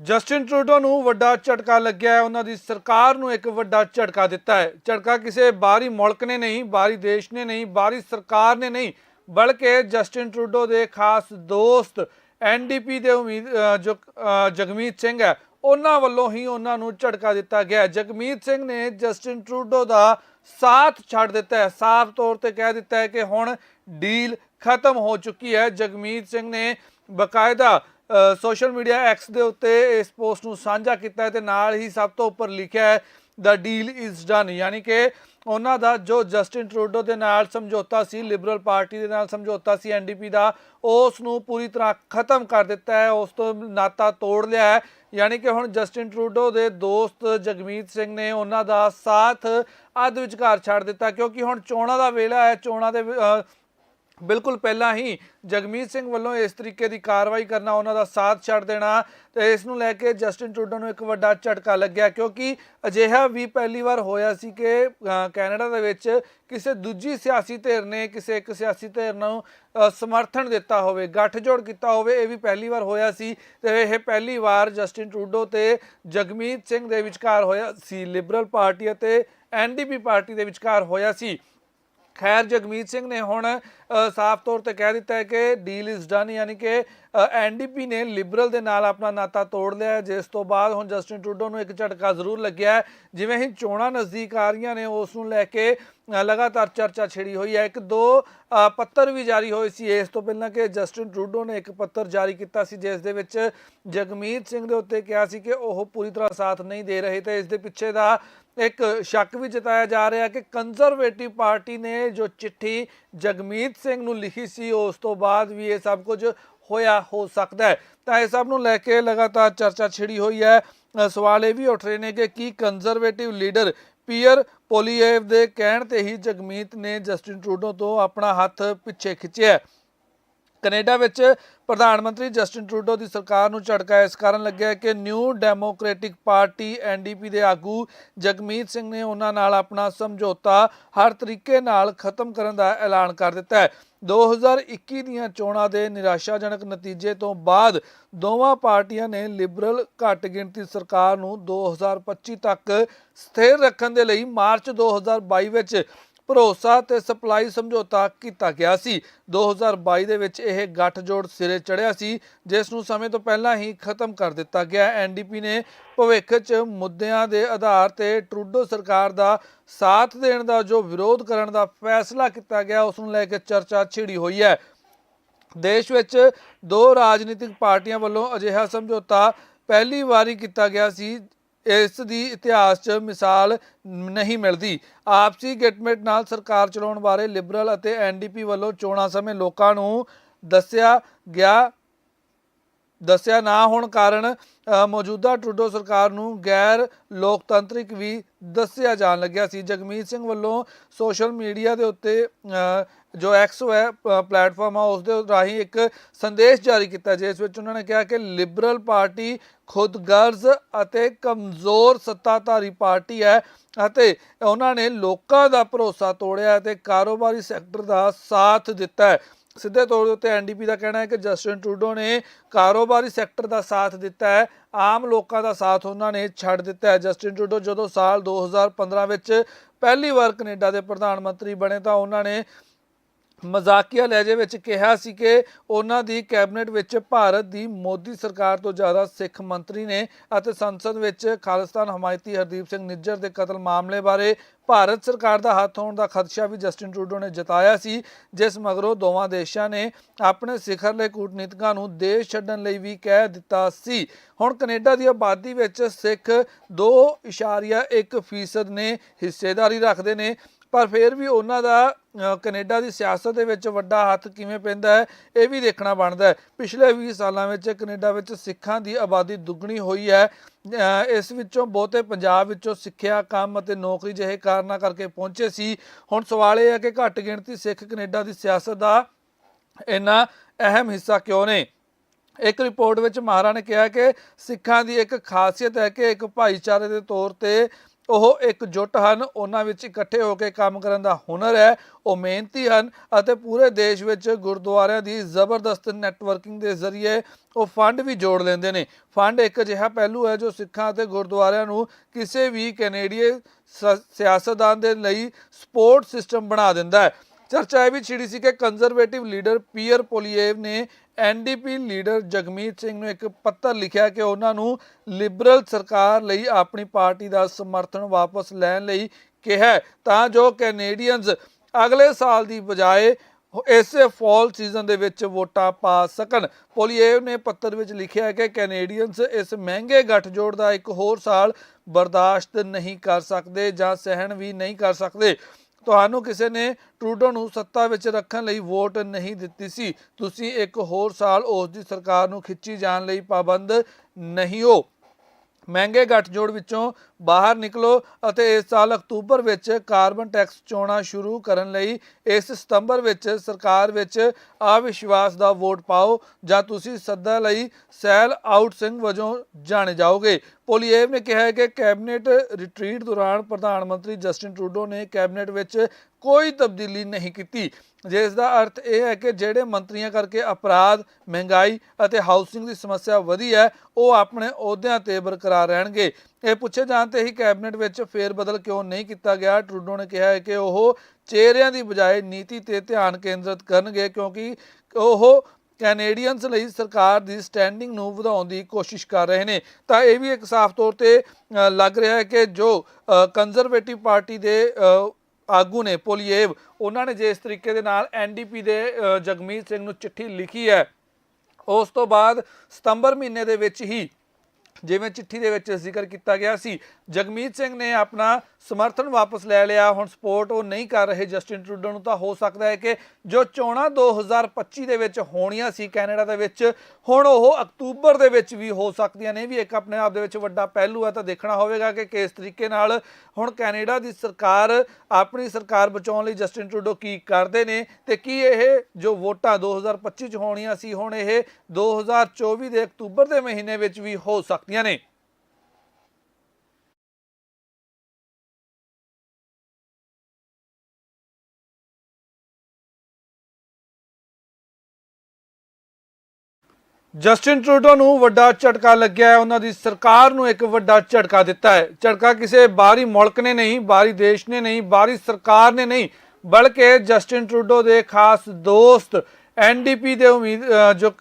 Justin Trudeau ਨੂੰ ਵੱਡਾ ਝਟਕਾ ਲੱਗਿਆ ਹੈ। ਉਹਨਾਂ ਦੀ ਸਰਕਾਰ ਨੂੰ ਇੱਕ ਵੱਡਾ ਝਟਕਾ ਦਿੱਤਾ ਹੈ। ਝਟਕਾ ਕਿਸੇ ਬਾਹਰੀ ਮੁਲਕ ਨੇ ਨਹੀਂ, ਬਾਹਰੀ ਦੇਸ਼ ਨੇ ਨਹੀਂ, ਬਾਹਰੀ ਸਰਕਾਰ ਨੇ ਨਹੀਂ, ਬਲਕਿ ਜਸਟਿਨ ਟਰੂਡੋ ਦੇ ਖਾਸ ਦੋਸਤ ਐਨਡੀਪੀ ਦੇ ਉਮੀਦ ਜੋ ਜਗਮੀਤ ਸਿੰਘ ਹੈ, ਉਹਨਾਂ ਵੱਲੋਂ ਹੀ ਉਹਨਾਂ ਨੂੰ ਝਟਕਾ ਦਿੱਤਾ ਗਿਆ ਜਗਮੀਤ ਸਿੰਘ ਨੇ ਜਸਟਿਨ ਟਰੂਡੋ ਦਾ ਸਾਥ ਛੱਡ ਦਿੱਤਾ ਹੈ। ਸਾਫ਼ ਤੌਰ ਤੇ ਕਹਿ ਦਿੱਤਾ ਹੈ ਕਿ ਹੁਣ ਡੀਲ ਖਤਮ ਹੋ ਚੁੱਕੀ ਹੈ। ਜਗਮੀਤ ਸਿੰਘ ਨੇ ਬਕਾਇਦਾ ਸੋਸ਼ਲ ਮੀਡੀਆ ਐਕਸ ਦੇ ਉੱਤੇ ਇਸ ਪੋਸਟ ਨੂੰ ਸਾਂਝਾ ਕੀਤਾ ਹੈ ਤੇ ਨਾਲ ਹੀ ਸਭ ਤੋਂ ਉੱਪਰ ਲਿਖਿਆ ਹੈ ਦਾ ਡੀਲ ਇਜ਼ ਡਨ ਯਾਨੀ ਕਿ ਉਹਨਾਂ ਦਾ ਜੋ ਜਸਟਿਨ ਟਰੂਡੋ ਦੇ ਨਾਲ ਸਮਝੌਤਾ ਸੀ ਲਿਬਰਲ ਪਾਰਟੀ ਦੇ ਨਾਲ ਸਮਝੌਤਾ ਸੀ ਐਨਡੀਪੀ ਦਾ, ਉਸ ਨੂੰ ਪੂਰੀ ਤਰ੍ਹਾਂ ਖਤਮ ਕਰ ਦਿੱਤਾ ਹੈ, ਉਸ ਤੋਂ ਨਾਤਾ ਤੋੜ ਲਿਆ ਹੈ। ਯਾਨੀ ਕਿ ਹੁਣ ਜਸਟਿਨ ਟਰੂਡੋ ਦੇ ਦੋਸਤ ਜਗਮੀਤ ਸਿੰਘ ਨੇ ਉਹਨਾਂ ਦਾ ਸਾਥ ਅੱਧ ਵਿਚਕਾਰ ਛੱਡ ਦਿੱਤਾ, ਕਿਉਂਕਿ ਹੁਣ ਚੋਣਾਂ ਦਾ ਵੇਲਾ ਹੈ, ਚੋਣਾਂ ਦੇ ਬਿਲਕੁਲ ਪਹਿਲਾਂ ਹੀ ਜਗਮੀਤ ਸਿੰਘ ਵੱਲੋਂ ਇਸ ਤਰੀਕੇ ਦੀ ਕਾਰਵਾਈ ਕਰਨਾ ਉਹਨਾਂ ਦਾ ਸਾਥ ਛੱਡ ਦੇਣਾ ਤੇ ਇਸ ਨੂੰ ਲੈ ਕੇ ਜਸਟਿਨ ਟਰੂਡੋ ਨੂੰ ਇੱਕ ਵੱਡਾ ਝਟਕਾ ਲੱਗਿਆ ਕਿਉਂਕਿ ਅਜਿਹਾ ਵੀ ਪਹਿਲੀ ਵਾਰ ਹੋਇਆ ਸੀ ਕਿ ਕੈਨੇਡਾ ਦੇ ਵਿੱਚ ਕਿਸੇ ਦੂਜੀ ਸਿਆਸੀ ਧਿਰ ਨੇ ਕਿਸੇ ਇੱਕ ਸਿਆਸੀ ਧਿਰ ਨੂੰ ਸਮਰਥਨ ਦਿੱਤਾ ਹੋਵੇ, ਗੱਠਜੋੜ ਕੀਤਾ ਹੋਵੇ, ਇਹ ਵੀ ਪਹਿਲੀ ਵਾਰ ਹੋਇਆ ਸੀ ਤੇ ਇਹ ਪਹਿਲੀ ਵਾਰ ਜਸਟਿਨ ਟਰੂਡੋ ਤੇ ਜਗਮੀਤ ਸਿੰਘ ਦੇ ਵਿਚਕਾਰ ਹੋਇਆ ਸੀ, ਲਿਬਰਲ ਪਾਰਟੀ ਅਤੇ ਐਨਡੀਪੀ ਪਾਰਟੀ ਦੇ ਵਿਚਕਾਰ ਹੋਇਆ ਸੀ। ਖੈਰ ਜਗਮੀਤ ਸਿੰਘ ਨੇ ਹੁਣ ਸਾਫ਼ ਤੌਰ ਤੇ ਕਹਿ ਦਿੱਤਾ ਹੈ ਕਿ ਡੀਲ ਇਜ਼ ਡਨ ਯਾਨੀ ਕਿ ਐਨਡੀਪੀ ਨੇ ਲਿਬਰਲ ਦੇ ਨਾਲ ਆਪਣਾ ਨਾਤਾ ਤੋੜ ਲਿਆ ਹੈ, ਜਿਸ ਤੋਂ ਬਾਅਦ ਹੁਣ ਜਸਟਿਨ ਟਰੂਡੋ ਨੂੰ ਇੱਕ ਝਟਕਾ ਜ਼ਰੂਰ ਲੱਗਿਆ ਹੈ। ਜਿਵੇਂ ਹੀ ਚੋਣਾਂ ਨਜ਼ਦੀਕ ਆ ਰਹੀਆਂ ਨੇ, ਉਸ ਨੂੰ ਲੈ ਕੇ ਲਗਾਤਾਰ ਚਰਚਾ ਛਿੜੀ ਹੋਈ ਹੈ। ਇੱਕ ਦੋ ਪੱਤਰ ਵੀ ਜਾਰੀ ਹੋਏ ਸੀ। ਇਸ ਤੋਂ ਪਹਿਲਾਂ ਕਿ ਜਸਟਿਨ ਟਰੂਡੋ ਨੇ ਇੱਕ ਪੱਤਰ ਜਾਰੀ ਕੀਤਾ ਸੀ, ਜਿਸ ਦੇ ਵਿੱਚ ਜਗਮੀਤ ਸਿੰਘ ਦੇ ਉੱਤੇ ਕਿਹਾ ਸੀ ਕਿ ਉਹ ਪੂਰੀ ਤਰ੍ਹਾਂ ਸਾਥ ਨਹੀਂ ਦੇ ਰਹੇ ਤੇ ਇਸ ਦੇ ਪਿੱਛੇ ਦਾ ਇੱਕ ਸ਼ੱਕ ਵੀ ਜਤਾਇਆ ਜਾ ਰਿਹਾ ਕਿ ਕੰਜ਼ਰਵੇਟਿਵ ਪਾਰਟੀ ਨੇ ਜੋ ਚਿੱਠੀ ਜਗਮੀਤ ਸਿੰਘ ਨੂੰ ਲਿਖੀ ਸੀ, ਉਸ ਤੋਂ ਬਾਅਦ ਵੀ ਇਹ ਸਭ ਕੁਝ ਹੋਇਆ, ਹੋ ਸਕਦਾ ਹੈ। ਤਾਂ ਇਹ ਸਭ ਨੂੰ ਲੈ ਕੇ ਲਗਾਤਾਰ ਚਰਚਾ ਛਿੜੀ ਹੋਈ ਹੈ। ਸਵਾਲ ਇਹ ਵੀ ਉੱਠ ਰਹੇ ਨੇ ਕਿ ਕੀ ਕੰਜ਼ਰਵੇਟਿਵ ਲੀਡਰ ਪੀਅਰ ਪੋਲੀਏਵ ਦੇ ਕਹਿਣ ਤੇ ਹੀ ਜਗਮੀਤ ਨੇ ਜਸਟਿਨ ਟਰੂਡੋ ਤੋਂ ਆਪਣਾ ਹੱਥ ਪਿੱਛੇ ਖਿੱਚਿਆ। ਕੈਨੇਡਾ ਵਿੱਚ ਪ੍ਰਧਾਨ ਮੰਤਰੀ ਜਸਟਿਨ ਟਰੂਡੋ ਦੀ ਸਰਕਾਰ ਨੂੰ ਝਟਕਾ ਇਸ ਕਾਰਨ ਲੱਗਿਆ ਕਿ ਨਿਊ ਡੈਮੋਕ੍ਰੈਟਿਕ ਪਾਰਟੀ ਐਨਡੀਪੀ ਦੇ ਆਗੂ ਜਗਮੀਤ ਸਿੰਘ ਨੇ ਉਹਨਾਂ ਨਾਲ ਆਪਣਾ ਸਮਝੌਤਾ ਹਰ ਤਰੀਕੇ ਨਾਲ ਖਤਮ ਕਰਨ ਦਾ ਐਲਾਨ ਕਰ ਦਿੱਤਾ ਹੈ। 2021 ਦੀਆਂ ਚੋਣਾਂ ਦੇ ਨਿਰਾਸ਼ਾਜਨਕ ਨਤੀਜੇ ਤੋਂ ਬਾਅਦ ਦੋਵਾਂ ਪਾਰਟੀਆਂ ਨੇ ਲਿਬਰਲ ਘੱਟ ਗਿਣਤੀ ਸਰਕਾਰ ਨੂੰ 2025 ਤੱਕ ਸਥਿਰ ਰੱਖਣ ਦੇ ਲਈ ਮਾਰਚ 2022 ਵਿੱਚ ਭਰੋਸਾ ਤੇ ਸਪਲਾਈ ਸਮਝੌਤਾ ਕੀਤਾ ਗਿਆ ਸੀ। 2022 ਦੇ ਵਿੱਚ ਇਹ ਗੱਠਜੋੜ ਸਿਰੇ ਚੜਿਆ ਸੀ, ਜਿਸ ਨੂੰ ਸਮੇਂ ਤੋਂ ਪਹਿਲਾਂ ਹੀ ਖਤਮ ਕਰ ਦਿੱਤਾ ਗਿਆ। ਐਨਡੀਪੀ ਨੇ ਭਵਿੱਖ 'ਚ ਮੁੱਦਿਆਂ ਦੇ ਆਧਾਰ ਤੇ ਟਰੂਡੋ ਸਰਕਾਰ ਦਾ ਸਾਥ ਦੇਣ ਦਾ, ਜੋ ਵਿਰੋਧ ਕਰਨ ਦਾ ਫੈਸਲਾ ਕੀਤਾ ਗਿਆ, ਉਸ ਨੂੰ ਲੈ ਕੇ ਚਰਚਾ ਛਿੜੀ ਹੋਈ ਹੈ। ਦੇਸ਼ ਵਿੱਚ ਦੋ ਰਾਜਨੀਤਿਕ ਪਾਰਟੀਆਂ ਵੱਲੋਂ ਅਜਿਹਾ ਸਮਝੌਤਾ ਪਹਿਲੀ ਵਾਰੀ ਕੀਤਾ ਗਿਆ ਸੀ ਇਸ ਦੀ ਇਤਿਹਾਸ 'ਚ ਮਿਸਾਲ ਨਹੀਂ ਮਿਲਦੀ। ਆਪਸੀ ਗਿਟਮਿਟ ਨਾਲ ਸਰਕਾਰ ਚਲਾਉਣ ਬਾਰੇ ਲਿਬਰਲ ਅਤੇ ਐਨਡੀਪੀ ਵੱਲੋਂ ਚੋਣਾਂ ਸਮੇਂ ਲੋਕਾਂ ਨੂੰ ਦੱਸਿਆ ਗਿਆ, ਦੱਸਿਆ ਨਾ ਹੋਣ ਕਾਰਨ ਮੌਜੂਦਾ ਟਰੂਡੋ ਸਰਕਾਰ ਨੂੰ ਗੈਰ ਲੋਕਤੰਤਰਿਕ ਵੀ ਦੱਸਿਆ ਜਾਣ ਲੱਗਿਆ ਸੀ। ਜਗਮੀਤ ਸਿੰਘ ਵੱਲੋਂ ਸੋਸ਼ਲ ਮੀਡੀਆ ਦੇ ਉੱਤੇ ਜੋ ਐਕਸ ਹੈ ਪਲੇਟਫਾਰਮ ਆ, ਉਸ ਦੇ ਰਾਹੀਂ ਇੱਕ ਸੰਦੇਸ਼ ਜਾਰੀ ਕੀਤਾ, ਜਿਸ ਵਿੱਚ ਉਹਨਾਂ ਨੇ ਕਿਹਾ ਕਿ ਲਿਬਰਲ ਪਾਰਟੀ ਖੁਦਗਰਜ਼ ਅਤੇ ਕਮਜ਼ੋਰ ਸੱਤਾਧਾਰੀ ਪਾਰਟੀ ਹੈ ਅਤੇ ਉਹਨਾਂ ਨੇ ਲੋਕਾਂ ਦਾ ਭਰੋਸਾ ਤੋੜਿਆ ਅਤੇ ਕਾਰੋਬਾਰੀ ਸੈਕਟਰ ਦਾ ਸਾਥ ਦਿੱਤਾ ਹੈ। ਸਿੱਧੇ ਤੌਰ ਦੇ ਉੱਤੇ ਐਨਡੀਪੀ ਦਾ ਕਹਿਣਾ ਹੈ ਕਿ ਜਸਟਿਨ ਟਰੂਡੋ ਨੇ ਕਾਰੋਬਾਰੀ ਸੈਕਟਰ ਦਾ ਸਾਥ ਦਿੱਤਾ ਹੈ, ਆਮ ਲੋਕਾਂ ਦਾ ਸਾਥ ਉਹਨਾਂ ਨੇ ਛੱਡ ਦਿੱਤਾ ਹੈ। ਜਸਟਿਨ ਟਰੂਡੋ ਜਦੋਂ ਸਾਲ 2015 ਵਿੱਚ ਪਹਿਲੀ ਵਾਰ ਕੈਨੇਡਾ ਦੇ ਪ੍ਰਧਾਨ ਮੰਤਰੀ ਬਣੇ ਤਾਂ ਉਹਨਾਂ ਨੇ ਮਜ਼ਾਕੀਆ ਲਹਿਜੇ ਵਿੱਚ ਕਿਹਾ ਸੀ ਕਿ ਉਹਨਾਂ ਦੀ ਕੈਬਨਿਟ ਵਿੱਚ ਭਾਰਤ ਦੀ ਮੋਦੀ ਸਰਕਾਰ ਤੋਂ ਜ਼ਿਆਦਾ ਸਿੱਖ ਮੰਤਰੀ ਨੇ ਅਤੇ ਸੰਸਦ ਵਿੱਚ ਖਾਲਿਸਤਾਨ ਹਮਾਇਤੀ ਹਰਦੀਪ ਸਿੰਘ ਨਿੱਜਰ ਦੇ ਕਤਲ ਮਾਮਲੇ ਬਾਰੇ ਭਾਰਤ ਸਰਕਾਰ ਦਾ ਹੱਥ ਹੋਣ ਦਾ ਖਦਸ਼ਾ ਵੀ ਜਸਟਿਨ ਟਰੂਡੋ ਨੇ ਜਤਾਇਆ ਸੀ, ਜਿਸ ਮਗਰੋਂ ਦੋਵਾਂ ਦੇਸ਼ਾਂ ਨੇ ਆਪਣੇ ਸਿਖਰਲੇ ਕੂਟਨੀਤਿਕਾਂ ਨੂੰ ਦੇਸ਼ ਛੱਡਣ ਲਈ ਵੀ ਕਹਿ ਦਿੱਤਾ ਸੀ। ਹੁਣ ਕੈਨੇਡਾ ਦੀ ਆਬਾਦੀ ਵਿੱਚ ਸਿੱਖ 2.1% ਨੇ ਹਿੱਸੇਦਾਰੀ ਰੱਖਦੇ ਨੇ ਪਰ ਫਿਰ ਵੀ ਉਹਨਾਂ ਦਾ ਅ, ਕੈਨੇਡਾ ਦੀ ਸਿਆਸਤ ਦੇ ਵਿੱਚ ਵੱਡਾ ਹੱਥ ਕਿਵੇਂ ਪੈਂਦਾ ਹੈ ਇਹ ਵੀ ਦੇਖਣਾ ਬਣਦਾ ਹੈ। ਪਿਛਲੇ 20 ਸਾਲਾਂ ਵਿੱਚ ਕੈਨੇਡਾ ਵਿੱਚ ਸਿੱਖਾਂ ਦੀ ਆਬਾਦੀ ਦੁੱਗਣੀ ਹੋਈ ਹੈ। ਇਸ ਵਿੱਚੋਂ ਬਹੁਤੇ ਪੰਜਾਬ ਵਿੱਚੋਂ ਸਿੱਖਿਆ ਕੰਮ ਅਤੇ ਨੌਕਰੀ ਜਿਹੇ ਕਾਰਨਾਂ ਕਰਕੇ ਪਹੁੰਚੇ ਸੀ। ਹੁਣ ਸਵਾਲ ਇਹ ਹੈ ਕਿ ਘੱਟ ਗਿਣਤੀ ਸਿੱਖ ਕੈਨੇਡਾ ਦੀ ਸਿਆਸਤ ਦਾ ਇੰਨਾ ਅਹਿਮ ਹਿੱਸਾ ਕਿਉਂ ਨੇ? ਇੱਕ ਰਿਪੋਰਟ ਵਿੱਚ ਮਹਾਰਾ ਨੇ ਕਿਹਾ ਕਿ ਸਿੱਖਾਂ ਦੀ ਇੱਕ ਖਾਸੀਅਤ ਹੈ ਕਿ ਇੱਕ ਭਾਈਚਾਰੇ ਦੇ ਤੌਰ ਤੇ ਉਹ ਇਕਜੁੱਟ ਹਨ। ਉਹਨਾਂ ਵਿੱਚ ਇਕੱਠੇ ਹੋ ਕੇ ਕੰਮ ਕਰਨ ਦਾ ਹੁਨਰ ਹੈ। ਉਹ ਮਿਹਨਤੀ ਹਨ ਅਤੇ ਪੂਰੇ ਦੇਸ਼ ਵਿੱਚ ਗੁਰਦੁਆਰਿਆਂ ਦੀ ਜ਼ਬਰਦਸਤ ਨੈਟਵਰਕਿੰਗ ਦੇ ਜ਼ਰੀਏ ਉਹ ਫੰਡ ਵੀ ਜੋੜ ਲੈਂਦੇ ਨੇ। ਫੰਡ ਇੱਕ ਅਜਿਹਾ ਪਹਿਲੂ ਹੈ ਜੋ ਸਿੱਖਾਂ ਅਤੇ ਗੁਰਦੁਆਰਿਆਂ ਨੂੰ ਕਿਸੇ ਵੀ ਕੈਨੇਡੀਅਨ ਸ- ਸਿਆਸਤਦਾਨ ਦੇ ਲਈ ਸਪੋਰਟ ਸਿਸਟਮ ਬਣਾ ਦਿੰਦਾ ਹੈ। ਚਰਚਾ ਇਹ ਵੀ ਛਿੜੀ ਸੀ ਕਿ ਕੰਜ਼ਰਵੇਟਿਵ ਲੀਡਰ ਪੀਅਰ ਪੋਲੀਏਵ ਨੇ ਐਨਡੀਪੀ ਲੀਡਰ ਜਗਮੀਤ ਸਿੰਘ ਨੂੰ ਇੱਕ ਪੱਤਰ ਲਿਖਿਆ ਕਿ ਉਹਨਾਂ ਨੂੰ ਲਿਬਰਲ ਸਰਕਾਰ ਲਈ ਆਪਣੀ ਪਾਰਟੀ ਦਾ ਸਮਰਥਨ ਵਾਪਸ ਲੈਣ ਲਈ ਕਿਹਾ ਤਾਂ ਜੋ ਕੈਨੇਡੀਅਨਸ ਅਗਲੇ ਸਾਲ ਦੀ ਬਜਾਏ ਇਸੇ ਫਾਲ ਸੀਜ਼ਨ ਦੇ ਵਿੱਚ ਵੋਟਾਂ ਪਾ ਸਕਣ। ਪੋਲੀਏਵ ਨੇ ਪੱਤਰ ਵਿੱਚ ਲਿਖਿਆ ਕਿ ਕੈਨੇਡੀਅਨਸ ਇਸ ਮਹਿੰਗੇ ਗੱਠਜੋੜ ਦਾ ਇੱਕ ਹੋਰ ਸਾਲ ਬਰਦਾਸ਼ਤ ਨਹੀਂ ਕਰ ਸਕਦੇ ਜਾਂ ਸਹਿਣ ਵੀ ਨਹੀਂ ਕਰ ਸਕਦੇ। ਤੁਹਾਨੂੰ ਕਿਸੇ ਨੇ ਟਰੂਡੋ ਨੂੰ ਸੱਤਾ ਵਿੱਚ ਰੱਖਣ ਲਈ ਵੋਟ ਨਹੀਂ ਦਿੱਤੀ ਸੀ। ਤੁਸੀਂ ਇੱਕ ਹੋਰ ਸਾਲ ਉਸ ਦੀ ਸਰਕਾਰ ਨੂੰ ਖਿੱਚੀ ਜਾਣ ਲਈ ਪਾਬੰਦ ਨਹੀਂ ਹੋ। ਮਹਿੰਗੇ ਗੱਠਜੋੜ ਵਿੱਚੋਂ ਬਾਹਰ ਨਿਕਲੋ ਅਤੇ ਇਸ ਸਾਲ ਅਕਤੂਬਰ ਵਿੱਚ ਕਾਰਬਨ ਟੈਕਸ ਚੋਣਾਂ ਸ਼ੁਰੂ ਕਰਨ ਲਈ ਇਸ ਸਤੰਬਰ ਵਿੱਚ ਸਰਕਾਰ ਵਿੱਚ ਅਵਿਸ਼ਵਾਸ ਦਾ ਵੋਟ ਪਾਓ ਜਾਂ ਤੁਸੀਂ ਸੱਦਾ ਲਈ ਸੈਲ ਆਊਟ ਸਿੰਘ ਵਜੋਂ ਜਾਣੇ ਜਾਓਗੇ। ਪੋਲੀਏਵ ਨੇ ਕਿਹਾ ਹੈ ਕਿ ਕੈਬਨਿਟ ਰਿਟਰੀਟ ਦੌਰਾਨ ਪ੍ਰਧਾਨ ਮੰਤਰੀ ਜਸਟਿਨ ਟਰੂਡੋ ਨੇ ਕੈਬਨਿਟ ਵਿੱਚ ਕੋਈ ਤਬਦੀਲੀ ਨਹੀਂ ਕੀਤੀ। ਜਿਸ ਦਾ ਅਰਥ ਇਹ ਹੈ ਕਿ ਜਿਹੜੇ ਮੰਤਰੀਆਂ ਕਰਕੇ ਅਪਰਾਧ, ਮਹਿੰਗਾਈ ਅਤੇ ਹਾਊਸਿੰਗ ਦੀ ਸਮੱਸਿਆ ਵਧੀ ਹੈ, ਉਹ ਆਪਣੇ ਅਹੁਦਿਆਂ ਤੇ ਬਰਕਰਾਰ ਰਹਿਣਗੇ। ਇਹ ਪੁੱਛੇ ਜਾਣ ਤੇ ਹੀ ਕੈਬਨਿਟ ਵਿੱਚ ਫੇਰ ਬਦਲ ਕਿਉਂ ਨਹੀਂ ਕੀਤਾ ਗਿਆ? ਟਰੂਡੋ ਨੇ ਕਿਹਾ ਹੈ ਕਿ ਉਹ ਚਿਹਰਿਆਂ ਦੀ ਬਜਾਏ ਨੀਤੀ ਤੇ ਧਿਆਨ ਕੇਂਦਰਿਤ ਕਰਨਗੇ ਕਿਉਂਕਿ ਉਹ ਕੈਨੇਡੀਅਨਸ ਲਈ ਸਰਕਾਰ ਦੀ ਸਟੈਂਡਿੰਗ ਨੂੰ ਵਧਾਉਣ ਦੀ ਕੋਸ਼ਿਸ਼ ਕਰ ਰਹੇ ਨੇ। ਤਾਂ ਇਹ ਵੀ ਇੱਕ ਸਾਫ਼ ਤੌਰ ਤੇ ਲੱਗ ਰਿਹਾ ਹੈ ਕਿ ਜੋ ਕੰਜ਼ਰਵੇਟਿਵ ਪਾਰਟੀ ਦੇ ਆਗੂ ਨੇ ਪੋਲੀਏਵ, ਉਹਨਾਂ ਨੇ ਜਿਸ ਤਰੀਕੇ ਦੇ ਨਾਲ ਐਨਡੀਪੀ ਦੇ ਜਗਮੀਤ ਸਿੰਘ ਨੂੰ ਚਿੱਠੀ ਲਿਖੀ ਹੈ, ਉਸ ਤੋਂ ਬਾਅਦ ਸਤੰਬਰ ਮਹੀਨੇ ਦੇ ਵਿੱਚ ਹੀ ਜਿਵੇਂ ਚਿੱਠੀ ਦੇ ਵਿੱਚ ਜ਼ਿਕਰ ਕੀਤਾ ਗਿਆ ਸੀ, ਜਗਮੀਤ ਸਿੰਘ ਨੇ ਆਪਣਾ ਸਮਰਥਨ ਵਾਪਸ ਲੈ ਲਿਆ। ਹੁਣ ਸਪੋਰਟ ਉਹ ਨਹੀਂ ਕਰ ਰਹੇ, ਜਸਟਿਨ ਟਰੂਡੋ ਨੂੰ ਤਾਂ ਹੋ ਸਕਦਾ ਹੈ ਕਿ ਜੋ ਚੋਣਾਂ 2025 ਦੇ ਵਿੱਚ ਹੋਣੀਆਂ ਸੀ ਕੈਨੇਡਾ ਦੇ ਵਿੱਚ, ਹੁਣ ਉਹ ਅਕਤੂਬਰ ਦੇ ਵਿੱਚ ਵੀ ਹੋ ਸਕਦੀਆਂ ਨੇ। ਵੀ ਇੱਕ ਆਪਣੇ ਆਪ ਦੇ ਵਿੱਚ ਵੱਡਾ ਪਹਿਲੂ ਹੈ, ਤਾਂ ਦੇਖਣਾ ਹੋਵੇਗਾ ਕਿ ਕਿਸ ਤਰੀਕੇ ਨਾਲ ਹੁਣ ਕੈਨੇਡਾ ਦੀ ਸਰਕਾਰ, ਆਪਣੀ ਸਰਕਾਰ ਬਚਾਉਣ ਲਈ ਜਸਟਿਨ ਟਰੂਡੋ ਕੀ ਕਰਦੇ ਨੇ ਤੇ ਕੀ ਇਹ ਜੋ ਵੋਟਾਂ 2025 ਚ ਹੋਣੀਆਂ ਸੀ, ਹੁਣ ਇਹ 2024 ਦੇ ਅਕਤੂਬਰ ਦੇ ਮਹੀਨੇ ਵਿੱਚ ਵੀ ਹੋ ਸਕਦੀਆਂ ਨੇ ਜਸਟਿਨ ਟਰੂਡੋ ਨੂੰ ਵੱਡਾ ਝਟਕਾ ਲੱਗਿਆ ਹੈ। ਉਹਨਾਂ ਦੀ ਸਰਕਾਰ ਨੂੰ ਇੱਕ ਵੱਡਾ ਝਟਕਾ ਦਿੱਤਾ ਹੈ। ਝਟਕਾ ਕਿਸੇ ਬਾਹਰੀ ਮੁਲਕ ਨੇ ਨਹੀਂ, ਬਾਹਰੀ ਦੇਸ਼ ਨੇ ਨਹੀਂ, ਬਾਹਰੀ ਸਰਕਾਰ ਨੇ ਨਹੀਂ, ਬਲਕਿ ਜਸਟਿਨ ਟਰੂਡੋ ਦੇ ਖਾਸ ਦੋਸਤ ਐਨਡੀਪੀ ਦੇ ਉਮੀਦ ਜੋ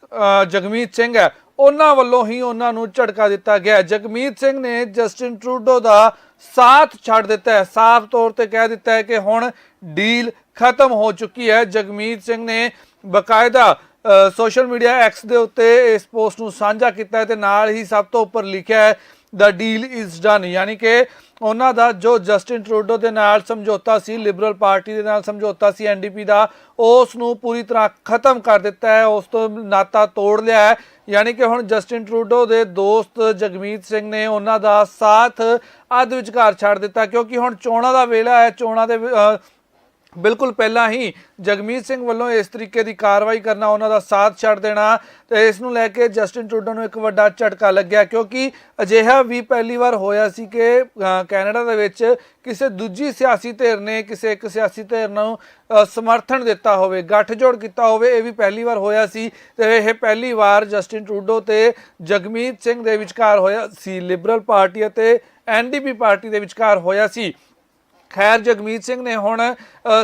ਜਗਮੀਤ ਸਿੰਘ ਹੈ ਉਹਨਾਂ ਵੱਲੋਂ ਹੀ ਉਹਨਾਂ ਨੂੰ ਝਟਕਾ ਦਿੱਤਾ ਗਿਆ ਜਗਮੀਤ ਸਿੰਘ ਨੇ ਜਸਟਿਨ ਟਰੂਡੋ ਦਾ ਸਾਥ ਛੱਡ ਦਿੱਤਾ ਹੈ। ਸਾਫ਼ ਤੌਰ ਤੇ ਕਹਿ ਦਿੱਤਾ ਹੈ ਕਿ ਹੁਣ ਡੀਲ ਖਤਮ ਹੋ ਚੁੱਕੀ ਹੈ। ਜਗਮੀਤ ਸਿੰਘ ਨੇ ਬਕਾਇਦਾ ਸੋਸ਼ਲ ਮੀਡੀਆ ਐਕਸ ਦੇ ਉੱਤੇ ਇਸ ਪੋਸਟ ਨੂੰ ਸਾਂਝਾ ਕੀਤਾ ਹੈ ਤੇ ਨਾਲ ਹੀ ਸਭ ਤੋਂ ਉੱਪਰ ਲਿਖਿਆ ਹੈ ਦਾ ਡੀਲ ਇਜ਼ ਡਨ ਯਾਨੀ ਕਿ ਉਹਨਾਂ ਦਾ ਜੋ ਜਸਟਿਨ ਟਰੂਡੋ ਦੇ ਨਾਲ ਸਮਝੌਤਾ ਸੀ ਲਿਬਰਲ ਪਾਰਟੀ ਦੇ ਨਾਲ ਸਮਝੌਤਾ ਸੀ ਐਨਡੀਪੀ ਦਾ, ਉਸ ਨੂੰ ਪੂਰੀ ਤਰ੍ਹਾਂ ਖਤਮ ਕਰ ਦਿੱਤਾ ਹੈ, ਉਸ ਤੋਂ ਨਾਤਾ ਤੋੜ ਲਿਆ ਹੈ। ਯਾਨੀ ਕਿ ਹੁਣ ਜਸਟਿਨ ਟਰੂਡੋ ਦੇ ਦੋਸਤ ਜਗਮੀਤ ਸਿੰਘ ਨੇ ਉਹਨਾਂ ਦਾ ਸਾਥ ਅੱਧ ਵਿਚਕਾਰ ਛੱਡ ਦਿੱਤਾ, ਕਿਉਂਕਿ ਹੁਣ ਚੋਣਾਂ ਦਾ ਵੇਲਾ ਹੈ, ਚੋਣਾਂ ਦੇ ਬਿਲਕੁਲ ਪਹਿਲਾਂ ਹੀ ਜਗਮੀਤ ਸਿੰਘ ਵੱਲੋਂ ਇਸ ਤਰੀਕੇ ਦੀ ਕਾਰਵਾਈ ਕਰਨਾ, ਉਹਨਾਂ ਦਾ ਸਾਥ ਛੱਡ ਦੇਣਾ ਤੇ ਇਸ ਨੂੰ ਲੈ ਕੇ ਜਸਟਿਨ ਟਰੂਡੋ ਨੂੰ ਇੱਕ ਵੱਡਾ ਝਟਕਾ ਲੱਗਿਆ ਕਿਉਂਕਿ ਅਜਿਹਾ ਵੀ ਪਹਿਲੀ ਵਾਰ ਹੋਇਆ ਸੀ ਕਿ ਕੈਨੇਡਾ ਦੇ ਵਿੱਚ ਕਿਸੇ ਦੂਜੀ ਸਿਆਸੀ ਧਿਰ ਨੇ ਕਿਸੇ ਇੱਕ ਸਿਆਸੀ ਧਿਰ ਨੂੰ ਸਮਰਥਨ ਦਿੱਤਾ ਹੋਵੇ, ਗੱਠਜੋੜ ਕੀਤਾ ਹੋਵੇ, ਇਹ ਵੀ ਪਹਿਲੀ ਵਾਰ ਹੋਇਆ ਸੀ ਤੇ ਇਹ ਪਹਿਲੀ ਵਾਰ ਜਸਟਿਨ ਟਰੂਡੋ ਤੇ ਜਗਮੀਤ ਸਿੰਘ ਦੇ ਵਿਚਕਾਰ ਹੋਇਆ ਸੀ, ਲਿਬਰਲ ਪਾਰਟੀ ਅਤੇ ਐਨਡੀਪੀ ਪਾਰਟੀ ਦੇ ਵਿਚਕਾਰ ਹੋਇਆ ਸੀ। ਖੈਰ ਜਗਮੀਤ ਸਿੰਘ ਨੇ ਹੁਣ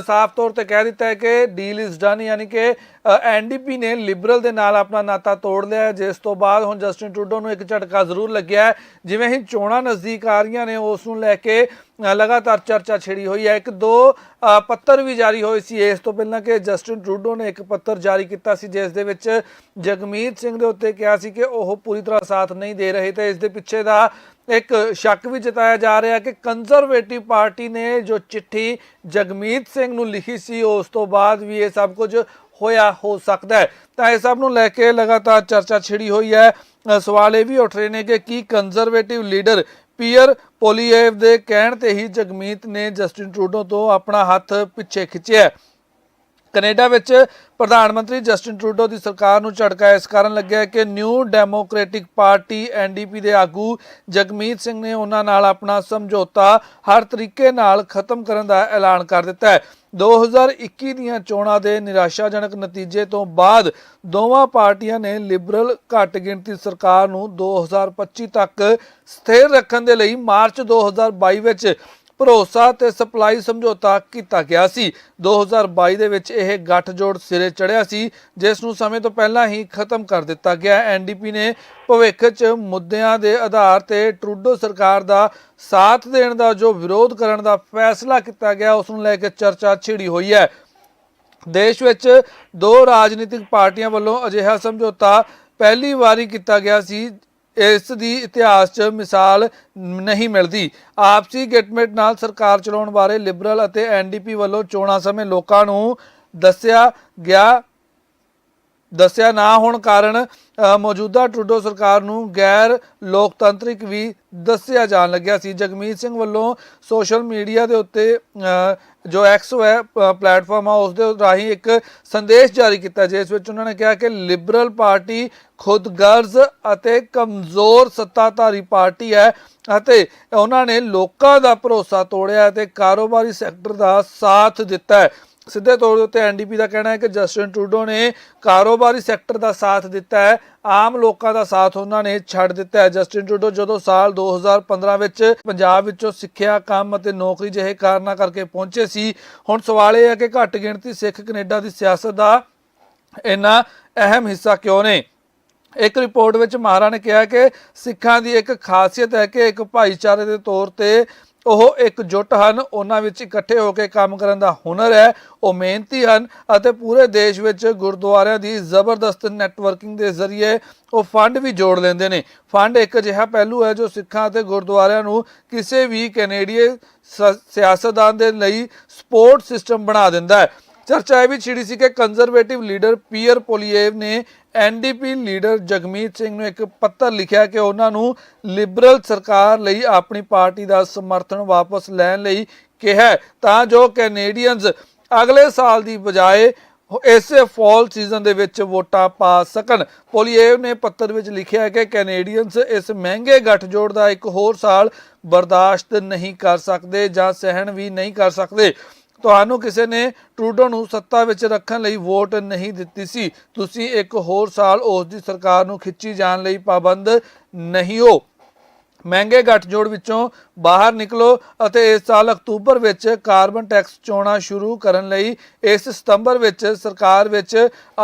ਸਾਫ਼ ਤੌਰ ਤੇ ਕਹਿ ਦਿੱਤਾ ਹੈ ਕਿ ਡੀਲ ਇਜ਼ ਡਨ ਯਾਨੀ ਕਿ ਐਨਡੀਪੀ ਨੇ ਲਿਬਰਲ ਦੇ ਨਾਲ ਆਪਣਾ ਨਾਤਾ ਤੋੜ ਲਿਆ ਹੈ, ਜਿਸ ਤੋਂ ਬਾਅਦ ਹੁਣ ਜਸਟਿਨ ਟਰੂਡੋ ਨੂੰ ਇੱਕ ਝਟਕਾ ਜ਼ਰੂਰ ਲੱਗਿਆ ਹੈ। ਜਿਵੇਂ ਹੀ ਚੋਣਾਂ ਨਜ਼ਦੀਕ ਆ ਰਹੀਆਂ ਨੇ ਉਸ ਨੂੰ ਲੈ ਕੇ ਅ, ਲਗਾਤਾਰ ਚਰਚਾ ਛਿੜੀ ਹੋਈ ਹੈ ਇੱਕ ਦੋ ਅ, ਪੱਤਰ ਵੀ ਜਾਰੀ ਹੋਏ ਸੀ ਇਸ ਤੋਂ ਪਹਿਲਾਂ ਕਿ ਜਸਟਿਨ ਟਰੂਡੋ ਨੇ ਇੱਕ ਪੱਤਰ ਜਾਰੀ ਕੀਤਾ ਸੀ ਜਿਸ ਦੇ ਵਿੱਚ ਜਗਮੀਤ ਸਿੰਘ ਦੇ ਉੱਤੇ ਕਿਹਾ ਸੀ ਕਿ ਉਹ ਪੂਰੀ ਤਰ੍ਹਾਂ ਸਾਥ ਨਹੀਂ ਦੇ ਰਹੇ ਤੇ ਇਸ ਦੇ ਪਿੱਛੇ ਦਾ ਇੱਕ ਸ਼ੱਕ ਵੀ ਜਤਾਇਆ ਜਾ ਰਿਹਾ ਕਿ ਕੰਜ਼ਰਵੇਟਿਵ ਪਾਰਟੀ ਨੇ ਜੋ ਚਿੱਠੀ ਜਗਮੀਤ ਸਿੰਘ ਨੂੰ ਲਿਖੀ ਸੀ, ਉਸ ਤੋਂ ਬਾਅਦ ਵੀ ਇਹ ਸਭ ਕੁਝ ਹੋਇਆ, ਹੋ ਸਕਦਾ ਹੈ। ਤਾਂ ਇਹ ਸਭ ਨੂੰ ਲੈ ਕੇ ਲਗਾਤਾਰ ਚਰਚਾ ਛਿੜੀ ਹੋਈ ਹੈ। ਸਵਾਲ ਇਹ ਵੀ ਉੱਠ ਰਹੇ ਨੇ ਕਿ ਕੀ ਕੰਜ਼ਰਵੇਟਿਵ ਲੀਡਰ ਪੀਅਰ ਪੋਲੀਏਵ ਦੇ ਕਹਿਣ ਤੇ ਹੀ ਜਗਮੀਤ ਨੇ ਜਸਟਿਨ ਟਰੂਡੋ ਤੋਂ ਆਪਣਾ ਹੱਥ ਪਿੱਛੇ ਖਿੱਚਿਆ ਕੈਨੇਡਾ ਵਿੱਚ ਪ੍ਰਧਾਨ ਮੰਤਰੀ ਜਸਟਿਨ ਟਰੂਡੋ ਦੀ ਸਰਕਾਰ ਨੂੰ ਝਟਕਾ ਇਸ ਕਾਰਨ ਲੱਗਿਆ ਕਿ ਨਿਊ ਡੈਮੋਕ੍ਰੈਟਿਕ ਪਾਰਟੀ ਐਨਡੀਪੀ ਦੇ ਆਗੂ ਜਗਮੀਤ ਸਿੰਘ ਨੇ ਉਹਨਾਂ ਨਾਲ ਆਪਣਾ ਸਮਝੌਤਾ ਹਰ ਤਰੀਕੇ ਨਾਲ ਖਤਮ ਕਰਨ ਦਾ ਐਲਾਨ ਕਰ ਦਿੱਤਾ ਹੈ। 2021 ਦੀਆਂ ਚੋਣਾਂ ਦੇ ਨਿਰਾਸ਼ਾਜਨਕ ਨਤੀਜੇ ਤੋਂ ਬਾਅਦ ਦੋਵਾਂ ਪਾਰਟੀਆਂ ਨੇ ਲਿਬਰਲ ਘੱਟ ਗਿਣਤੀ ਸਰਕਾਰ ਨੂੰ 2025 ਤੱਕ ਸਥਿਰ ਰੱਖਣ ਦੇ ਲਈ ਮਾਰਚ 2022 ਵਿੱਚ ਭਰੋਸਾ ਤੇ ਸਪਲਾਈ ਸਮਝੌਤਾ ਕੀਤਾ ਗਿਆ ਸੀ। 2022 ਦੇ ਵਿੱਚ ਇਹ ਗੱਠਜੋੜ ਸਿਰੇ ਚੜਿਆ ਸੀ, ਜਿਸ ਨੂੰ ਸਮੇਂ ਤੋਂ ਪਹਿਲਾਂ ਹੀ ਖਤਮ ਕਰ ਦਿੱਤਾ ਗਿਆ। ਐਨਡੀਪੀ ਨੇ ਭਵਿੱਖ 'ਚ ਮੁੱਦਿਆਂ ਦੇ ਆਧਾਰ ਤੇ ਟਰੂਡੋ ਸਰਕਾਰ ਦਾ ਸਾਥ ਦੇਣ ਦਾ ਜੋ ਵਿਰੋਧ ਕਰਨ ਦਾ ਫੈਸਲਾ ਕੀਤਾ ਗਿਆ, ਉਸ ਨੂੰ ਲੈ ਕੇ ਚਰਚਾ ਛਿੜੀ ਹੋਈ ਹੈ। ਦੇਸ਼ ਵਿੱਚ ਦੋ ਰਾਜਨੀਤਿਕ ਪਾਰਟੀਆਂ ਵੱਲੋਂ ਅਜਿਹਾ ਸਮਝੌਤਾ ਪਹਿਲੀ ਵਾਰੀ ਕੀਤਾ ਗਿਆ ਸੀ ਇਸ ਦੀ ਇਤਿਹਾਸ 'ਚ ਮਿਸਾਲ ਨਹੀਂ ਮਿਲਦੀ। ਆਪਸੀ ਗਿਟਮਿਟ ਨਾਲ ਸਰਕਾਰ ਚਲਾਉਣ ਬਾਰੇ ਲਿਬਰਲ ਅਤੇ ਐਨਡੀਪੀ ਵੱਲੋਂ ਚੋਣਾਂ ਸਮੇਂ ਲੋਕਾਂ ਨੂੰ ਦੱਸਿਆ ਗਿਆ ਦੱਸਿਆ ਨਾ ਹੋਣ ਕਾਰਨ ਮੌਜੂਦਾ ਟਰੂਡੋ ਸਰਕਾਰ ਨੂੰ ਗੈਰ ਲੋਕਤੰਤਰਿਕ ਵੀ ਦੱਸਿਆ ਜਾਣ ਲੱਗਿਆ ਸੀ। ਜਗਮੀਤ ਸਿੰਘ ਵੱਲੋਂ ਸੋਸ਼ਲ ਮੀਡੀਆ ਦੇ ਉੱਤੇ ਜੋ ਐਕਸੋ ਹੈ ਪ- ਪਲੇਟਫਾਰਮ ਆ, ਉਸ ਦੇ ਰਾਹੀਂ ਇੱਕ ਸੰਦੇਸ਼ ਜਾਰੀ ਕੀਤਾ, ਜਿਸ ਵਿੱਚ ਉਹਨਾਂ ਨੇ ਕਿਹਾ ਕਿ ਲਿਬਰਲ ਪਾਰਟੀ ਖੁਦਗਰਜ਼ ਅਤੇ ਕਮਜ਼ੋਰ ਸੱਤਾਧਾਰੀ ਪਾਰਟੀ ਹੈ ਅਤੇ ਉਹਨਾਂ ਨੇ ਲੋਕਾਂ ਦਾ ਭਰੋਸਾ ਤੋੜਿਆ ਅਤੇ ਕਾਰੋਬਾਰੀ ਸੈਕਟਰ ਦਾ ਸਾਥ ਦਿੱਤਾ ਹੈ। ਸਿੱਧੇ ਤੌਰ ਦੇ ਉੱਤੇ ਐਨਡੀਪੀ ਦਾ ਕਹਿਣਾ ਹੈ ਕਿ ਜਸਟਿਨ ਟਰੂਡੋ ਨੇ ਕਾਰੋਬਾਰੀ ਸੈਕਟਰ ਦਾ ਸਾਥ ਦਿੱਤਾ ਹੈ, ਆਮ ਲੋਕਾਂ ਦਾ ਸਾਥ ਉਹਨਾਂ ਨੇ ਛੱਡ ਦਿੱਤਾ ਹੈ। ਜਸਟਿਨ ਟਰੂਡੋ ਜਦੋਂ ਸਾਲ 2015 ਵਿੱਚ ਪੰਜਾਬ ਵਿੱਚੋਂ ਸਿੱਖਿਆ ਕੰਮ ਅਤੇ ਨੌਕਰੀ ਜਿਹੇ ਕਾਰਨਾਂ ਕਰਕੇ ਪਹੁੰਚੇ ਸੀ, ਹੁਣ ਸਵਾਲ ਇਹ ਹੈ ਕਿ ਘੱਟ ਗਿਣਤੀ ਸਿੱਖ ਕੈਨੇਡਾ ਦੀ ਸਿਆਸਤ ਦਾ ਇੰਨਾ ਅਹਿਮ ਹਿੱਸਾ ਕਿਉਂ ਨੇ? ਇੱਕ ਰਿਪੋਰਟ ਵਿੱਚ ਮਹਾਰਾ ਨੇ ਕਿਹਾ ਕਿ ਸਿੱਖਾਂ ਦੀ ਇੱਕ ਖਾਸੀਅਤ ਹੈ ਕਿ ਇੱਕ ਭਾਈਚਾਰੇ ਦੇ ਤੌਰ ਤੇ ਉਹ ਇੱਕ ਜੁੱਟ ਹਨ। ਉਹਨਾਂ ਵਿੱਚ ਇਕੱਠੇ ਹੋ ਕੇ ਕੰਮ ਕਰਨ ਦਾ ਹੁਨਰ ਹੈ। ਉਹ ਮਿਹਨਤੀ ਹਨ ਅਤੇ ਪੂਰੇ ਦੇਸ਼ ਵਿੱਚ ਗੁਰਦੁਆਰਿਆਂ ਦੀ ਜ਼ਬਰਦਸਤ ਨੈਟਵਰਕਿੰਗ ਦੇ ਜ਼ਰੀਏ ਉਹ ਫੰਡ ਵੀ ਜੋੜ ਲੈਂਦੇ ਨੇ। ਫੰਡ ਇੱਕ ਅਜਿਹਾ ਪਹਿਲੂ ਹੈ ਜੋ ਸਿੱਖਾਂ ਅਤੇ ਗੁਰਦੁਆਰਿਆਂ ਨੂੰ ਕਿਸੇ ਵੀ ਕੈਨੇਡੀਅਨ ਸ- ਸਿਆਸਤਦਾਨ ਦੇ ਲਈ ਸਪੋਰਟ ਸਿਸਟਮ ਬਣਾ ਦਿੰਦਾ ਹੈ। ਚਰਚਾ ਇਹ ਵੀ ਛਿੜੀ ਸੀ ਕਿ ਕੰਜ਼ਰਵੇਟਿਵ ਲੀਡਰ ਪੀਅਰ ਪੋਲੀਏਵ ਨੇ ਐਨਡੀਪੀ ਲੀਡਰ ਜਗਮੀਤ ਸਿੰਘ ਨੂੰ ਇੱਕ ਪੱਤਰ ਲਿਖਿਆ ਕਿ ਉਹਨਾਂ ਨੂੰ ਲਿਬਰਲ ਸਰਕਾਰ ਲਈ ਆਪਣੀ ਪਾਰਟੀ ਦਾ ਸਮਰਥਨ ਵਾਪਸ ਲੈਣ ਲਈ ਕਿਹਾ ਤਾਂ ਜੋ ਕੈਨੇਡੀਅਨਜ਼ ਅਗਲੇ ਸਾਲ ਦੀ ਬਜਾਏ ਇਸੇ ਫਾਲ ਸੀਜ਼ਨ ਦੇ ਵਿੱਚ ਵੋਟਾਂ ਪਾ ਸਕਣ। ਪੋਲੀਏਵ ਨੇ ਪੱਤਰ ਵਿੱਚ ਲਿਖਿਆ ਕਿ ਕੈਨੇਡੀਅਨਸ ਇਸ ਮਹਿੰਗੇ ਗੱਠਜੋੜ ਦਾ ਇੱਕ ਹੋਰ ਸਾਲ ਬਰਦਾਸ਼ਤ ਨਹੀਂ ਕਰ ਸਕਦੇ ਜਾਂ ਸਹਿਣ ਵੀ ਨਹੀਂ ਕਰ ਸਕਦੇ। ਤੁਹਾਨੂੰ ਕਿਸੇ ਨੇ ਟਰੂਡੋ ਨੂੰ ਸੱਤਾ ਵਿੱਚ ਰੱਖਣ ਲਈ ਵੋਟ ਨਹੀਂ ਦਿੱਤੀ ਸੀ। ਤੁਸੀਂ ਇੱਕ ਹੋਰ ਸਾਲ ਉਸ ਦੀ ਸਰਕਾਰ ਨੂੰ ਖਿੱਚੀ ਜਾਣ ਲਈ ਪਾਬੰਦ ਨਹੀਂ ਹੋ। ਮਹਿੰਗੇ ਗੱਠਜੋੜ ਵਿੱਚੋਂ ਬਾਹਰ ਨਿਕਲੋ ਅਤੇ ਇਸ ਸਾਲ ਅਕਤੂਬਰ ਵਿੱਚ ਕਾਰਬਨ ਟੈਕਸ ਚੋਣਾਂ ਸ਼ੁਰੂ ਕਰਨ ਲਈ ਇਸ ਸਤੰਬਰ ਵਿੱਚ ਸਰਕਾਰ ਵਿੱਚ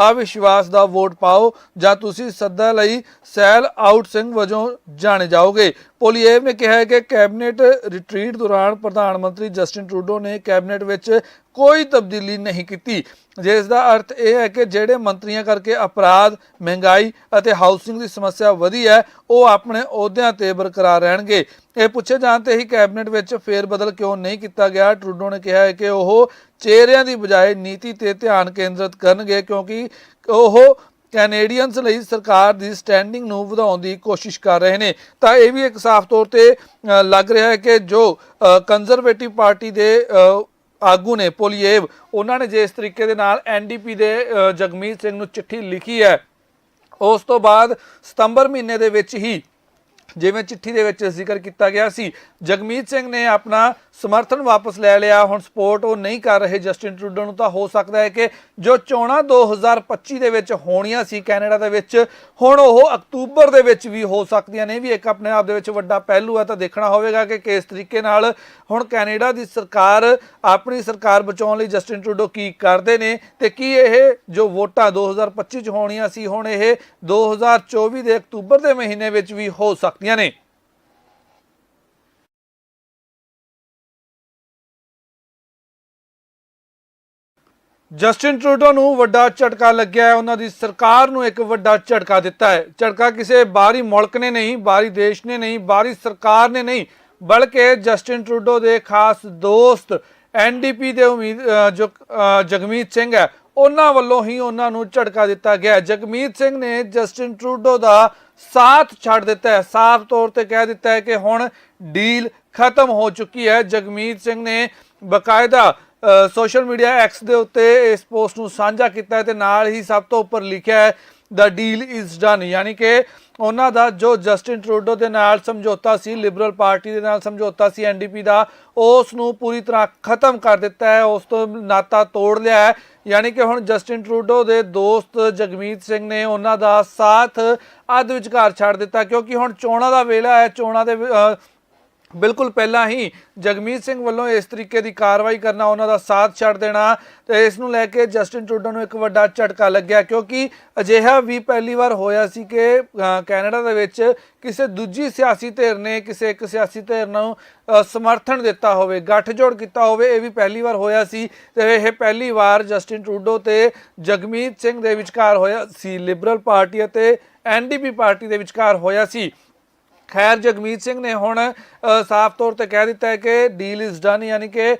ਅਵਿਸ਼ਵਾਸ ਦਾ ਵੋਟ ਪਾਓ ਜਾਂ ਤੁਸੀਂ ਸੱਦਾ ਲਈ ਸੈਲ ਆਊਟ ਸਿੰਘ ਵਜੋਂ ਜਾਣੇ ਜਾਓਗੇ। ਪੋਲੀਏਵ ਨੇ ਕਿਹਾ ਹੈ ਕਿ ਕੈਬਨਿਟ ਰਿਟਰੀਟ ਦੌਰਾਨ ਪ੍ਰਧਾਨ ਮੰਤਰੀ ਜਸਟਿਨ ਟਰੂਡੋ ਨੇ ਕੈਬਨਿਟ ਵਿੱਚ ਕੋਈ ਤਬਦੀਲੀ ਨਹੀਂ ਕੀਤੀ। ਜਿਸ ਦਾ ਅਰਥ ਇਹ ਹੈ ਕਿ ਜਿਹੜੇ ਮੰਤਰੀਆਂ ਕਰਕੇ ਅਪਰਾਧ, ਮਹਿੰਗਾਈ ਅਤੇ ਹਾਊਸਿੰਗ ਦੀ ਸਮੱਸਿਆ ਵਧੀ ਹੈ, ਉਹ ਆਪਣੇ ਅਹੁਦਿਆਂ ਤੇ ਬਰਕਰਾਰ ਰਹਿਣਗੇ। ਇਹ ਪੁੱਛੇ ਜਾਣ ਤੇ ਹੀ ਕੈਬਨਿਟ ਵਿੱਚ ਫੇਰ ਬਦਲ ਕਿਉਂ ਨਹੀਂ ਕੀਤਾ ਗਿਆ? ਟਰੂਡੋ ਨੇ ਕਿਹਾ ਹੈ ਕਿ ਉਹ ਚਿਹਰਿਆਂ ਦੀ ਬਜਾਏ ਨੀਤੀ ਤੇ ਧਿਆਨ ਕੇਂਦਰਿਤ ਕਰਨਗੇ ਕਿਉਂਕਿ ਉਹ ਕੈਨੇਡੀਅਨਸ ਲਈ ਸਰਕਾਰ ਦੀ ਸਟੈਂਡਿੰਗ ਨੂੰ ਵਧਾਉਣ ਦੀ ਕੋਸ਼ਿਸ਼ ਕਰ ਰਹੇ ਨੇ। ਤਾਂ ਇਹ ਵੀ ਇੱਕ ਸਾਫ਼ ਤੌਰ ਤੇ ਲੱਗ ਰਿਹਾ ਹੈ ਕਿ ਜੋ ਕੰਜ਼ਰਵੇਟਿਵ ਪਾਰਟੀ ਦੇ ਆਗੂ ਨੇ ਪੋਲੀਏਵ, ਉਹਨਾਂ ਨੇ ਜਿਸ ਤਰੀਕੇ ਦੇ ਨਾਲ ਐਨਡੀਪੀ ਦੇ ਜਗਮੀਤ ਸਿੰਘ ਨੂੰ ਚਿੱਠੀ ਲਿਖੀ ਹੈ, ਉਸ ਤੋਂ ਬਾਅਦ ਸਤੰਬਰ ਮਹੀਨੇ ਦੇ ਵਿੱਚ ਹੀ ਜਿਵੇਂ ਚਿੱਠੀ ਦੇ ਵਿੱਚ ਜ਼ਿਕਰ ਕੀਤਾ ਗਿਆ ਸੀ। ਜਗਮੀਤ ਸਿੰਘ ਨੇ ਆਪਣਾ ਸਮਰਥਨ ਵਾਪਸ ਲੈ ਲਿਆ। ਹੁਣ ਸਪੋਰਟ ਉਹ ਨਹੀਂ ਕਰ ਰਹੇ। ਜਸਟਿਨ ਟਰੂਡੋ ਨੂੰ ਤਾਂ ਹੋ ਸਕਦਾ ਹੈ ਕਿ ਜੋ ਚੋਣਾਂ 2025 ਦੇ ਵਿੱਚ ਹੋਣੀਆਂ ਸੀ ਕੈਨੇਡਾ ਦੇ ਵਿੱਚ, ਹੁਣ ਉਹ ਅਕਤੂਬਰ ਦੇ ਵਿੱਚ ਵੀ ਹੋ ਸਕਦੀਆਂ ਨੇ। ਵੀ ਇੱਕ ਆਪਣੇ ਆਪ ਦੇ ਵਿੱਚ ਵੱਡਾ ਪਹਿਲੂ ਹੈ। ਤਾਂ ਦੇਖਣਾ ਹੋਵੇਗਾ ਕਿ ਕਿਸ ਤਰੀਕੇ ਨਾਲ ਹੁਣ ਕੈਨੇਡਾ ਦੀ ਸਰਕਾਰ, ਆਪਣੀ ਸਰਕਾਰ ਬਚਾਉਣ ਲਈ ਜਸਟਿਨ ਟਰੂਡੋ ਕੀ ਕਰਦੇ ਨੇ ਤੇ ਕੀ ਇਹ ਜੋ ਵੋਟਾਂ 2025 ਚ ਹੋਣੀਆਂ ਸੀ, ਹੁਣ ਇਹ 2024 ਦੇ ਅਕਤੂਬਰ ਦੇ ਮਹੀਨੇ ਵਿੱਚ ਵੀ ਹੋ ਸਕਦੀਆਂ ਨੇ। ਜਸਟਿਨ ਟਰੂਡੋ ਨੂੰ ਵੱਡਾ ਝਟਕਾ ਲੱਗਿਆ ਹੈ। ਉਹਨਾਂ ਦੀ ਸਰਕਾਰ ਨੂੰ ਇੱਕ ਵੱਡਾ ਝਟਕਾ ਦਿੱਤਾ ਹੈ। ਝਟਕਾ ਕਿਸੇ ਬਾਹਰੀ ਮੁਲਕ ਨੇ ਨਹੀਂ, ਬਾਹਰੀ ਦੇਸ਼ ਨੇ ਨਹੀਂ, ਬਾਹਰੀ ਸਰਕਾਰ ਨੇ ਨਹੀਂ, ਬਲਕਿ ਜਸਟਿਨ ਟਰੂਡੋ ਦੇ ਖਾਸ ਦੋਸਤ ਐਨਡੀਪੀ ਦੇ ਉਮੀਦ ਜੋ ਜਗਮੀਤ ਸਿੰਘ ਹੈ, ਉਹਨਾਂ ਵੱਲੋਂ ਹੀ ਉਹਨਾਂ ਨੂੰ ਝਟਕਾ ਦਿੱਤਾ ਗਿਆ ਜਗਮੀਤ ਸਿੰਘ ਨੇ ਜਸਟਿਨ ਟਰੂਡੋ ਦਾ ਸਾਥ ਛੱਡ ਦਿੱਤਾ ਹੈ। ਸਾਫ਼ ਤੌਰ ਤੇ ਕਹਿ ਦਿੱਤਾ ਹੈ ਕਿ ਹੁਣ ਡੀਲ ਖਤਮ ਹੋ ਚੁੱਕੀ ਹੈ। ਜਗਮੀਤ ਸਿੰਘ ਨੇ ਬਕਾਇਦਾ ਸੋਸ਼ਲ ਮੀਡੀਆ ਐਕਸ ਦੇ ਉੱਤੇ ਇਸ ਪੋਸਟ ਨੂੰ ਸਾਂਝਾ ਕੀਤਾ ਹੈ ਤੇ ਨਾਲ ਹੀ ਸਭ ਤੋਂ ਉੱਪਰ ਲਿਖਿਆ ਹੈ ਦਾ ਡੀਲ ਇਜ਼ ਡਨ ਯਾਨੀ ਕਿ ਉਹਨਾਂ ਦਾ ਜੋ ਜਸਟਿਨ ਟਰੂਡੋ ਦੇ ਨਾਲ ਸਮਝੌਤਾ ਸੀ ਲਿਬਰਲ ਪਾਰਟੀ ਦੇ ਨਾਲ ਸਮਝੌਤਾ ਸੀ ਐਨਡੀਪੀ ਦਾ, ਉਸ ਨੂੰ ਪੂਰੀ ਤਰ੍ਹਾਂ ਖਤਮ ਕਰ ਦਿੱਤਾ ਹੈ, ਉਸ ਤੋਂ ਨਾਤਾ ਤੋੜ ਲਿਆ ਹੈ। ਯਾਨੀ ਕਿ ਹੁਣ ਜਸਟਿਨ ਟਰੂਡੋ ਦੇ ਦੋਸਤ ਜਗਮੀਤ ਸਿੰਘ ਨੇ ਉਹਨਾਂ ਦਾ ਸਾਥ ਅੱਧ ਵਿਚਕਾਰ ਛੱਡ ਦਿੱਤਾ, ਕਿਉਂਕਿ ਹੁਣ ਚੋਣਾਂ ਦਾ ਵੇਲਾ ਹੈ, ਚੋਣਾਂ ਦੇ ਬਿਲਕੁਲ ਪਹਿਲਾਂ ਹੀ ਜਗਮੀਤ ਸਿੰਘ ਵੱਲੋਂ ਇਸ ਤਰੀਕੇ ਦੀ ਕਾਰਵਾਈ ਕਰਨਾ, ਉਹਨਾਂ ਦਾ ਸਾਥ ਛੱਡ ਦੇਣਾ, ਤੇ ਇਸ ਨੂੰ ਲੈ ਕੇ ਜਸਟਿਨ ਟਰੂਡੋ ਨੂੰ ਇੱਕ ਵੱਡਾ ਝਟਕਾ ਲੱਗਿਆ, ਕਿਉਂਕਿ ਅਜਿਹਾ ਵੀ ਪਹਿਲੀ ਵਾਰ ਹੋਇਆ ਸੀ ਕਿ ਕੈਨੇਡਾ ਦੇ ਵਿੱਚ ਕਿਸੇ ਦੂਜੀ ਸਿਆਸੀ ਧਿਰ ਨੇ ਕਿਸੇ ਇੱਕ ਸਿਆਸੀ ਧਿਰ ਨੂੰ ਸਮਰਥਨ ਦਿੱਤਾ ਹੋਵੇ, ਗੱਠਜੋੜ ਕੀਤਾ ਹੋਵੇ, ਇਹ ਵੀ ਪਹਿਲੀ ਵਾਰ ਹੋਇਆ ਸੀ, ਤੇ ਇਹ ਪਹਿਲੀ ਵਾਰ ਜਸਟਿਨ ਟਰੂਡੋ ਤੇ ਜਗਮੀਤ ਸਿੰਘ ਦੇ ਵਿਚਕਾਰ ਹੋਇਆ ਸੀ, ਲਿਬਰਲ ਪਾਰਟੀ ਅਤੇ ਐਨਡੀਪੀ ਪਾਰਟੀ ਦੇ ਵਿਚਕਾਰ ਹੋਇਆ ਸੀ। ਖੈਰ ਜਗਮੀਤ ਸਿੰਘ ਨੇ ਹੁਣ ਸਾਫ਼ ਤੌਰ ਤੇ ਕਹਿ ਦਿੱਤਾ ਹੈ ਕਿ ਡੀਲ ਇਜ਼ ਡਨ ਯਾਨੀ ਕਿ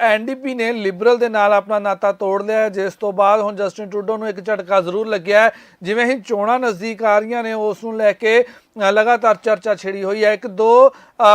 ਐਨਡੀਪੀ ਨੇ ਲਿਬਰਲ ਦੇ ਨਾਲ ਆਪਣਾ ਨਾਤਾ ਤੋੜ ਲਿਆ ਹੈ, ਜਿਸ ਤੋਂ ਬਾਅਦ ਹੁਣ ਜਸਟਿਨ ਟਰੂਡੋ ਨੂੰ ਇੱਕ ਝਟਕਾ ਜ਼ਰੂਰ ਲੱਗਿਆ ਹੈ। ਜਿਵੇਂ ਹੀ ਚੋਣਾਂ ਨਜ਼ਦੀਕ ਆ ਰਹੀਆਂ ਨੇ, ਉਸ ਨੂੰ ਲੈ ਕੇ ਲਗਾਤਾਰ ਚਰਚਾ ਛਿੜੀ ਹੋਈ ਹੈ। ਇੱਕ ਦੋ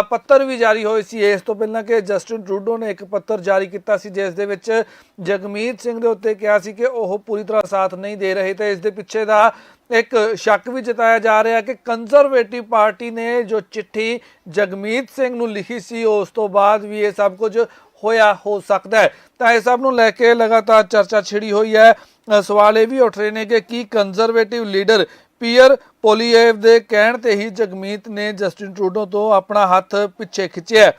ਪੱਤਰ ਵੀ ਜਾਰੀ ਹੋਏ ਸੀ। ਇਸ ਤੋਂ ਪਹਿਲਾਂ ਕਿ ਜਸਟਿਨ ਟਰੂਡੋ ਨੇ ਇੱਕ ਪੱਤਰ ਜਾਰੀ ਕੀਤਾ ਸੀ, ਜਿਸ ਦੇ ਵਿੱਚ ਜਗਮੀਤ ਸਿੰਘ ਦੇ ਉੱਤੇ ਕਿਹਾ ਸੀ ਕਿ ਉਹ ਪੂਰੀ ਤਰ੍ਹਾਂ ਸਾਥ ਨਹੀਂ ਦੇ ਰਹੇ ਤੇ ਇਸ ਦੇ ਪਿੱਛੇ ਦਾ ਇੱਕ ਸ਼ੱਕ ਵੀ ਜਤਾਇਆ ਜਾ ਰਿਹਾ ਕਿ ਕੰਜ਼ਰਵੇਟਿਵ ਪਾਰਟੀ ਨੇ ਜੋ ਚਿੱਠੀ ਜਗਮੀਤ ਸਿੰਘ ਨੂੰ ਲਿਖੀ ਸੀ, ਉਸ ਤੋਂ ਬਾਅਦ ਵੀ ਇਹ ਸਭ ਕੁਝ ਹੋਇਆ, ਹੋ ਸਕਦਾ ਹੈ। ਤਾਂ ਇਹ ਸਭ ਨੂੰ ਲੈ ਕੇ ਲਗਾਤਾਰ ਚਰਚਾ ਛਿੜੀ ਹੋਈ ਹੈ। ਸਵਾਲ ਇਹ ਵੀ ਉੱਠ ਰਹੇ ਨੇ ਕਿ ਕੀ ਕੰਜ਼ਰਵੇਟਿਵ ਲੀਡਰ ਪੀਅਰ ਪੋਲੀਏਵ ਦੇ ਕਹਿਣ ਤੇ ਹੀ ਜਗਮੀਤ ਨੇ ਜਸਟਿਨ ਟਰੂਡੋ ਤੋਂ ਆਪਣਾ ਹੱਥ ਪਿੱਛੇ ਖਿੱਚਿਆ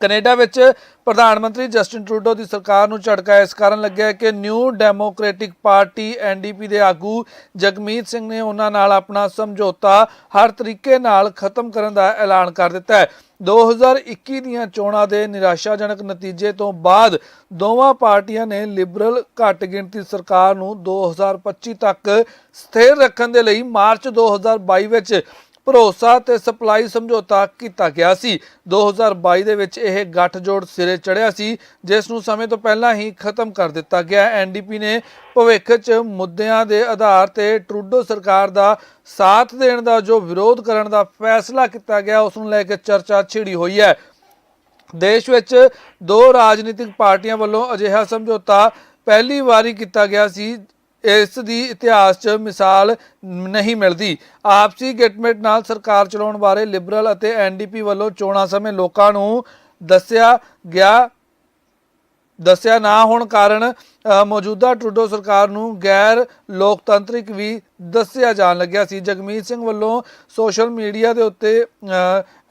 ਕੈਨੇਡਾ ਵਿੱਚ ਪ੍ਰਧਾਨ ਮੰਤਰੀ ਜਸਟਿਨ ਟਰੂਡੋ ਦੀ ਸਰਕਾਰ ਨੂੰ ਝਟਕਾ ਇਸ ਕਾਰਨ ਲੱਗਿਆ ਕਿ ਨਿਊ ਡੈਮੋਕ੍ਰੈਟਿਕ ਪਾਰਟੀ ਐਨਡੀਪੀ ਦੇ ਆਗੂ ਜਗਮੀਤ ਸਿੰਘ ਨੇ ਉਹਨਾਂ ਨਾਲ ਆਪਣਾ ਸਮਝੌਤਾ ਹਰ ਤਰੀਕੇ ਨਾਲ ਖਤਮ ਕਰਨ ਦਾ ਐਲਾਨ ਕਰ ਦਿੱਤਾ ਹੈ। 2021 ਦੀਆਂ ਚੋਣਾਂ ਦੇ ਨਿਰਾਸ਼ਾਜਨਕ ਨਤੀਜੇ ਤੋਂ ਬਾਅਦ ਦੋਵਾਂ ਪਾਰਟੀਆਂ ਨੇ ਲਿਬਰਲ ਘੱਟ ਗਿਣਤੀ ਸਰਕਾਰ ਨੂੰ 2025 ਤੱਕ ਸਥਿਰ ਰੱਖਣ ਦੇ ਲਈ ਮਾਰਚ 2022 ਵਿੱਚ ਭਰੋਸਾ ਤੇ ਸਪਲਾਈ ਸਮਝੌਤਾ ਕੀਤਾ ਗਿਆ ਸੀ। 2022 ਦੇ ਵਿੱਚ ਇਹ ਗੱਠਜੋੜ ਸਿਰੇ ਚੜਿਆ ਸੀ, ਜਿਸ ਨੂੰ ਸਮੇਂ ਤੋਂ ਪਹਿਲਾਂ ਹੀ ਖਤਮ ਕਰ ਦਿੱਤਾ ਗਿਆ। ਐਨਡੀਪੀ ਨੇ ਭਵਿੱਖ 'ਚ ਮੁੱਦਿਆਂ ਦੇ ਆਧਾਰ ਤੇ ਟਰੂਡੋ ਸਰਕਾਰ ਦਾ ਸਾਥ ਦੇਣ ਦਾ ਜੋ ਵਿਰੋਧ ਕਰਨ ਦਾ ਫੈਸਲਾ ਕੀਤਾ ਗਿਆ, ਉਸ ਨੂੰ ਲੈ ਕੇ ਚਰਚਾ ਛਿੜੀ ਹੋਈ ਹੈ। ਦੇਸ਼ ਵਿੱਚ ਦੋ ਰਾਜਨੀਤਿਕ ਪਾਰਟੀਆਂ ਵੱਲੋਂ ਅਜਿਹਾ ਸਮਝੌਤਾ ਪਹਿਲੀ ਵਾਰੀ ਕੀਤਾ ਗਿਆ ਸੀ ਇਸ ਦੀ ਇਤਿਹਾਸ 'ਚ ਮਿਸਾਲ ਨਹੀਂ ਮਿਲਦੀ। ਆਪਸੀ ਗਿਟਮਿਟ ਨਾਲ ਸਰਕਾਰ ਚਲਾਉਣ ਬਾਰੇ ਲਿਬਰਲ ਅਤੇ ਐਨਡੀਪੀ ਵੱਲੋਂ ਚੋਣਾਂ ਸਮੇਂ ਲੋਕਾਂ ਨੂੰ ਦੱਸਿਆ ਗਿਆ ਦੱਸਿਆ ਨਾ ਹੋਣ ਕਾਰਨ ਮੌਜੂਦਾ ਟਰੂਡੋ ਸਰਕਾਰ ਨੂੰ ਗੈਰ ਲੋਕਤੰਤਰਿਕ ਵੀ ਦੱਸਿਆ ਜਾਣ ਲੱਗਿਆ ਸੀ। ਜਗਮੀਤ ਸਿੰਘ ਵੱਲੋਂ ਸੋਸ਼ਲ ਮੀਡੀਆ ਦੇ ਉੱਤੇ